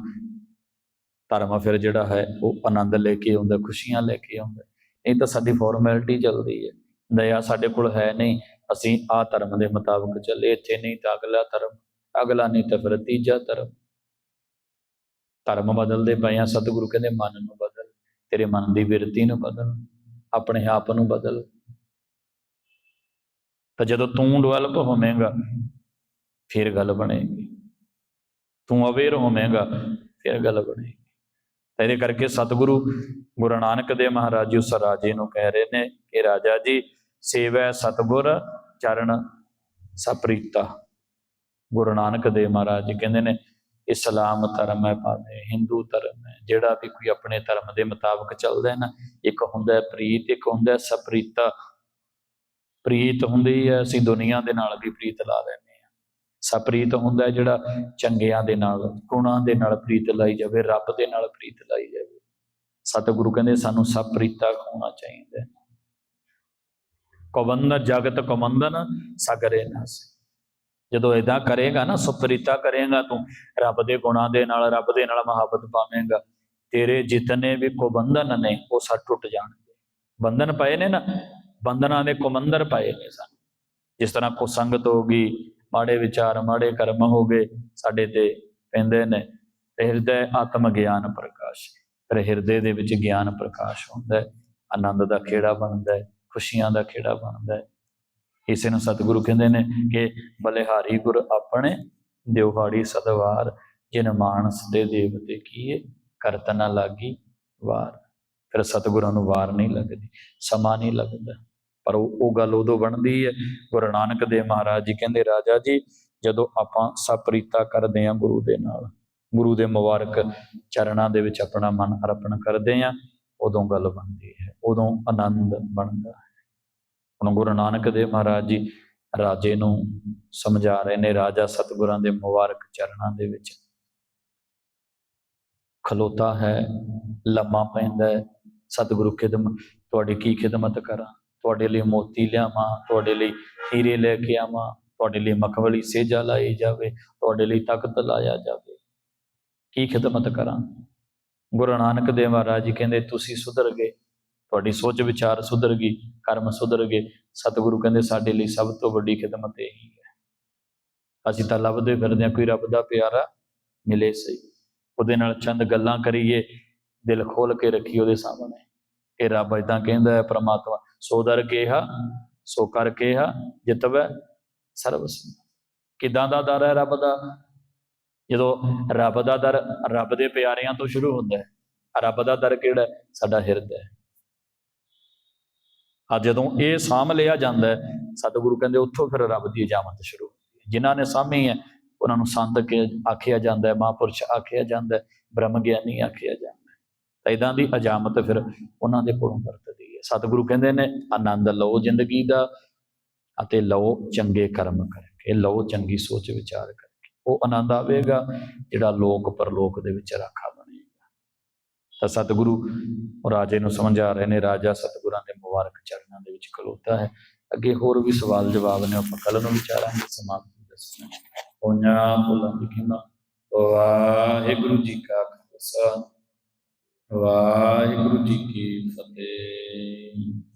ਧਰਮ ਫਿਰ ਜਿਹੜਾ ਹੈ, ਉਹ ਆਨੰਦ ਲੈ ਕੇ ਆਉਂਦਾ, ਖੁਸ਼ੀਆਂ ਲੈ ਕੇ ਆਉਂਦਾ। ਇਹ ਤਾਂ ਸਾਡੀ ਫਾਰਮੈਲਿਟੀ ਚੱਲਦੀ ਹੈ। ਦਇਆ ਸਾਡੇ ਕੋਲ ਹੈ ਨਹੀਂ, ਅਸੀਂ ਆ ਧਰਮ ਦੇ ਮੁਤਾਬਕ ਚੱਲੇ, ਇੱਥੇ ਨਹੀਂ ਤਾਂ ਅਗਲਾ ਧਰਮ, ਅਗਲਾ ਨਹੀਂ ਤਾਂ ਫਿਰ ਤੀਜਾ ਧਰਮ। ਧਰਮ ਬਦਲਦੇ ਪਏ ਆ, ਸਤਿਗੁਰੂ ਕਹਿੰਦੇ ਮਨ ਨੂੰ ਬਦਲ, ਤੇਰੇ ਮਨ ਦੀ ਬਿਰਤੀ ਨੂੰ ਬਦਲ, ਆਪਣੇ ਆਪ ਨੂੰ ਬਦਲ। ਤਾਂ ਜਦੋਂ ਤੂੰ ਡਿਵੈਲਪ ਹੋਵੇਂਗਾ, ਫਿਰ ਗੱਲ ਬਣੇਗੀ। ਤੂੰ ਅਵੇਅਰ ਹੋਵੇਂਗਾ, ਫਿਰ ਗੱਲ ਬਣੇਗੀ। ਤਾਂ ਇਹਦੇ ਕਰਕੇ ਸਤਿਗੁਰੂ ਗੁਰੂ ਨਾਨਕ ਦੇਵ ਮਹਾਰਾਜ ਜੀ ਉਸ ਰਾਜੇ ਨੂੰ ਕਹਿ ਰਹੇ ਨੇ ਕਿ ਰਾਜਾ ਜੀ, ਸੇਵੈ ਸਤਿਗੁਰ ਚਰਨ ਸਪ੍ਰੀਤਾ। ਗੁਰੂ ਨਾਨਕ ਦੇਵ ਮਹਾਰਾਜ ਜੀ ਕਹਿੰਦੇ ਨੇ, ਇਸਲਾਮ ਧਰਮ ਹੈ ਭਾਵੇਂ ਹਿੰਦੂ ਧਰਮ ਹੈ, ਜਿਹੜਾ ਵੀ ਕੋਈ ਆਪਣੇ ਧਰਮ ਦੇ ਮੁਤਾਬਕ ਚੱਲਦਾ ਹੈ ਨਾ, ਇੱਕ ਹੁੰਦਾ ਹੈ ਪ੍ਰੀਤ, ਇੱਕ ਹੁੰਦਾ ਹੈ ਸਪ੍ਰੀਤਾ। ਪ੍ਰੀਤ ਹੁੰਦੀ ਹੈ, ਅਸੀਂ ਦੁਨੀਆ ਦੇ ਨਾਲ ਵੀ ਪ੍ਰੀਤ ਲਾ ਲੈਂਦੇ ਸਪ੍ਰੀਤ ਹੁੰਦਾ ਜਿਹੜਾ ਚੰਗਿਆਂ ਦੇ ਨਾਲ, ਗੁਣਾਂ ਦੇ ਨਾਲ ਪ੍ਰੀਤ ਲਾਈ ਜਾਵੇ, ਰੱਬ ਦੇ ਨਾਲ ਪ੍ਰੀਤ ਲਾਈ ਜਾਵੇ। ਸਤਿਗੁਰੂ ਕਹਿੰਦੇ ਸਾਨੂੰ ਸਪ੍ਰੀਤਾ ਹੋਣਾ ਚਾਹੀਦਾ ਹੈ। ਜਗਤ ਕਮੰਦਨ ਸਗਰੇ ਨਸ ਜਦੋਂ ਇਦਾਂ ਕਰੇਗਾ ਨਾ ਸੁਪ੍ਰੀਤਾ ਕਰੇਗਾ ਤੂੰ। ਰੱਬ ਦੇ ਗੁਣਾਂ ਦੇ ਨਾਲ, ਰੱਬ ਦੇ ਨਾਲ ਮੁਹੱਬਤ ਪਾਵੇਂਗਾ। ਤੇਰੇ ਜਿਤਨੇ ਵੀ ਕੁਬੰਧਨ ਨੇ, ਉਹ ਸਭ ਟੁੱਟ ਜਾਣਗੇ। ਬੰਧਨ ਪਏ ਨੇ ਨਾ, ਬੰਧਨਾਂ ਦੇ ਕੁਮੰਦਰ ਪਏ ਨੇ ਸਾਨੂੰ। ਜਿਸ ਤਰ੍ਹਾਂ ਕੋ ਸੰਗਤ ਹੋ ਗਈ ਮਾੜੇ ਵਿਚਾਰ, ਮਾੜੇ ਕਰਮ ਹੋ ਗਏ ਸਾਡੇ ਤੇ ਪੈਂਦੇ ਨੇ, ਤੇ ਹਿਰਦੇ ਆਤਮ ਗਿਆਨ ਪ੍ਰਕਾਸ਼, ਫਿਰ ਹਿਰਦੇ ਦੇ ਵਿੱਚ ਗਿਆਨ ਪ੍ਰਕਾਸ਼ ਹੁੰਦਾ ਹੈ, ਆਨੰਦ ਦਾ ਖੇੜਾ ਬਣਦਾ ਹੈ, ਖੁਸ਼ੀਆਂ ਦਾ ਖੇੜਾ ਬਣਦਾ ਹੈ। ਇਸੇ ਨੂੰ ਸਤਿਗੁਰੂ ਕਹਿੰਦੇ ਨੇ ਕਿ ਬਲਿਹਾਰੀ ਗੁਰ ਆਪਣੇ ਦਿਵਹਾੜੀ ਸਦਵਾਰ ਜਿਨ ਮਾਨਸ ਦੇ ਦੇਵਤੇ ਕੀਏ, ਕਰਤ ਨਾ ਲਾਗੀ ਵਾਰ। ਫਿਰ ਸਤਿਗੁਰਾਂ ਨੂੰ ਵਾਰ ਨਹੀਂ ਲੱਗਦੀ, ਸਮਾਂ ਨਹੀਂ ਲੱਗਦਾ। ਪਰ ਉਹ ਉਹ ਗੱਲ ਉਦੋਂ ਬਣਦੀ ਹੈ ਗੁਰੂ ਨਾਨਕ ਦੇਵ ਮਹਾਰਾਜ ਜੀ ਕਹਿੰਦੇ ਰਾਜਾ ਜੀ ਜਦੋਂ ਆਪਾਂ ਸਪ੍ਰੀਤਾ ਕਰਦੇ ਹਾਂ ਗੁਰੂ ਦੇ ਨਾਲ ਗੁਰੂ ਦੇ ਮੁਬਾਰਕ ਚਰਨਾਂ ਦੇ ਵਿੱਚ ਆਪਣਾ ਮਨ ਅਰਪਣ ਕਰਦੇ ਹਾਂ ਉਦੋਂ ਗੱਲ ਬਣਦੀ ਹੈ ਉਦੋਂ ਆਨੰਦ ਬਣਦਾ ਹੈ। ਹੁਣ ਗੁਰੂ ਨਾਨਕ ਦੇਵ ਮਹਾਰਾਜ ਜੀ ਰਾਜੇ ਨੂੰ ਸਮਝਾ ਰਹੇ ਨੇ ਰਾਜਾ ਸਤਿਗੁਰਾਂ ਦੇ ਮੁਬਾਰਕ ਚਰਨਾਂ ਦੇ ਵਿੱਚ ਖਲੋਤਾ ਹੈ ਲੰਮਾ ਪੈਂਦਾ ਹੈ। ਸਤਿਗੁਰੂ ਖਿਦਮ ਤੁਹਾਡੀ ਕੀ ਖਿਦਮਤ ਕਰਾਂ? ਤੁਹਾਡੇ ਲਈ ਮੋਤੀ ਲਿਆਵਾਂ, ਤੁਹਾਡੇ ਲਈ ਹੀਰੇ ਲੈ ਕੇ ਆਵਾਂ, ਤੁਹਾਡੇ ਲਈ ਮਖਵਲੀ ਸੇਜਾ ਲਾਈ ਜਾਵੇ, ਤੁਹਾਡੇ ਲਈ ਤਖਤ ਲਾਇਆ ਜਾਵੇ। ਕੀ ਖਿਦਮਤ ਕਰਾਂ? ਗੁਰੂ ਨਾਨਕ ਦੇਵ ਮਹਾਰਾਜ ਜੀ ਕਹਿੰਦੇ, ਤੁਸੀਂ ਸੁਧਰ ਗਏ, ਤੁਹਾਡੀ ਸੋਚ ਵਿਚਾਰ ਸੁਧਰ ਗਈ, ਕਰਮ ਸੁਧਰ ਗਏ। ਸਤਿਗੁਰੂ ਕਹਿੰਦੇ, ਸਾਡੇ ਲਈ ਸਭ ਤੋਂ ਵੱਡੀ ਖਿਦਮਤ ਇਹੀ ਹੈ। ਅਸੀਂ ਤਾਂ ਲੱਭਦੇ ਫਿਰਦੇ ਹਾਂ, ਕੋਈ ਰੱਬ ਦਾ ਪਿਆਰਾ ਮਿਲੇ ਸਹੀ। ਉਹਦੇ ਨਾਲ ਚੰਦ ਗੱਲਾਂ ਕਰੀਏ, ਦਿਲ ਖੋਲ ਕੇ ਰੱਖੀ ਉਹਦੇ ਸਾਹਮਣੇ। ਕਿ ਰੱਬ ਇਦਾਂ ਕਹਿੰਦਾ ਹੈ, ਪ੍ਰਮਾਤਮਾ ਸੋ ਦਰ ਕਿਹਾ ਸੋ ਕਰ ਕਿਹਾ, ਜਿਤਵੈ ਸਰਬ ਸੰਭਾਲ। ਕਿੱਦਾਂ ਦਾ ਦਰ ਹੈ ਰੱਬ ਦਾ? ਜਦੋਂ ਰੱਬ ਦਾ ਦਰ ਰੱਬ ਦੇ ਪਿਆਰਿਆਂ ਤੋਂ ਸ਼ੁਰੂ ਹੁੰਦਾ ਹੈ, ਰੱਬ ਦਾ ਦਰ ਕਿਹੜਾ ਸਾਡਾ ਹਿਰਦ ਹੈ। ਆ ਜਦੋਂ ਇਹ ਸਾਂਭ ਲਿਆ ਜਾਂਦਾ ਹੈ, ਸਤਿਗੁਰੂ ਕਹਿੰਦੇ ਉੱਥੋਂ ਫਿਰ ਰੱਬ ਦੀ ਇਜਾਮਤ ਸ਼ੁਰੂ ਹੁੰਦੀ ਹੈ। ਜਿਨ੍ਹਾਂ ਨੇ ਸਾਂਭੀ ਹੈ, ਉਹਨਾਂ ਨੂੰ ਸੰਤ ਕੇ ਆਖਿਆ ਜਾਂਦਾ ਹੈ, ਮਹਾਂਪੁਰਸ਼ ਆਖਿਆ ਜਾਂਦਾ ਹੈ ਬ੍ਰਹਮ ਗਿਆਨੀ ਆਖਿਆ ਜਾਂਦਾ ਹੈ। ਤਾਂ ਇਦਾਂ ਦੀ ਇਜਾਮਤ ਫਿਰ ਉਹਨਾਂ ਦੇ ਕੋਲੋਂ ਵਰਤਦੀ ਸਤਿਗੁਰੂ ਕਹਿੰਦੇ ਨੇ, ਆਨੰਦ ਲਓ ਜ਼ਿੰਦਗੀ ਦਾ ਅਤੇ ਲਓ ਚੰਗੇ ਕਰਮ ਕਰਕੇ ਲਓ ਚੰਗੀ ਸੋਚ ਵਿਚਾਰ ਕਰਕੇ। ਉਹ ਆਨੰਦ ਆਵੇਗਾ, ਜਿਹੜਾ ਲੋਕ ਪਰਲੋਕ ਦੇ ਵਿੱਚ ਰਾਖਾ ਬਣੇਗਾ। ਤਾਂ ਸਤਿਗੁਰੂ ਰਾਜੇ ਨੂੰ ਸਮਝਾ ਰਹੇ ਨੇ, ਰਾਜਾ ਸਤਿਗੁਰਾਂ ਦੇ ਮੁਬਾਰਕ ਚਰਨਾਂ ਦੇ ਵਿੱਚ ਖਲੋਤਾ ਹੈ। ਅੱਗੇ ਹੋਰ ਵੀ ਸਵਾਲ ਜਵਾਬ ਨੇ, ਆਪਾਂ ਕੱਲ ਨੂੰ ਵਿਚਾਰਾਂਗੇ, ਸਮਾਪਤੀ ਦੱਸਣਾ। ਉਹਨਾਂ ਬੁਲਾਂ ਦੀ ਕਿਮਾ ਵਾਹਿਗੁਰੂ ਜੀ ਕਾ ਖਾਲਸਾ। ਵਾਹਿਗੁਰੂ ਜੀ ਕੀ ਫਤਿਹ।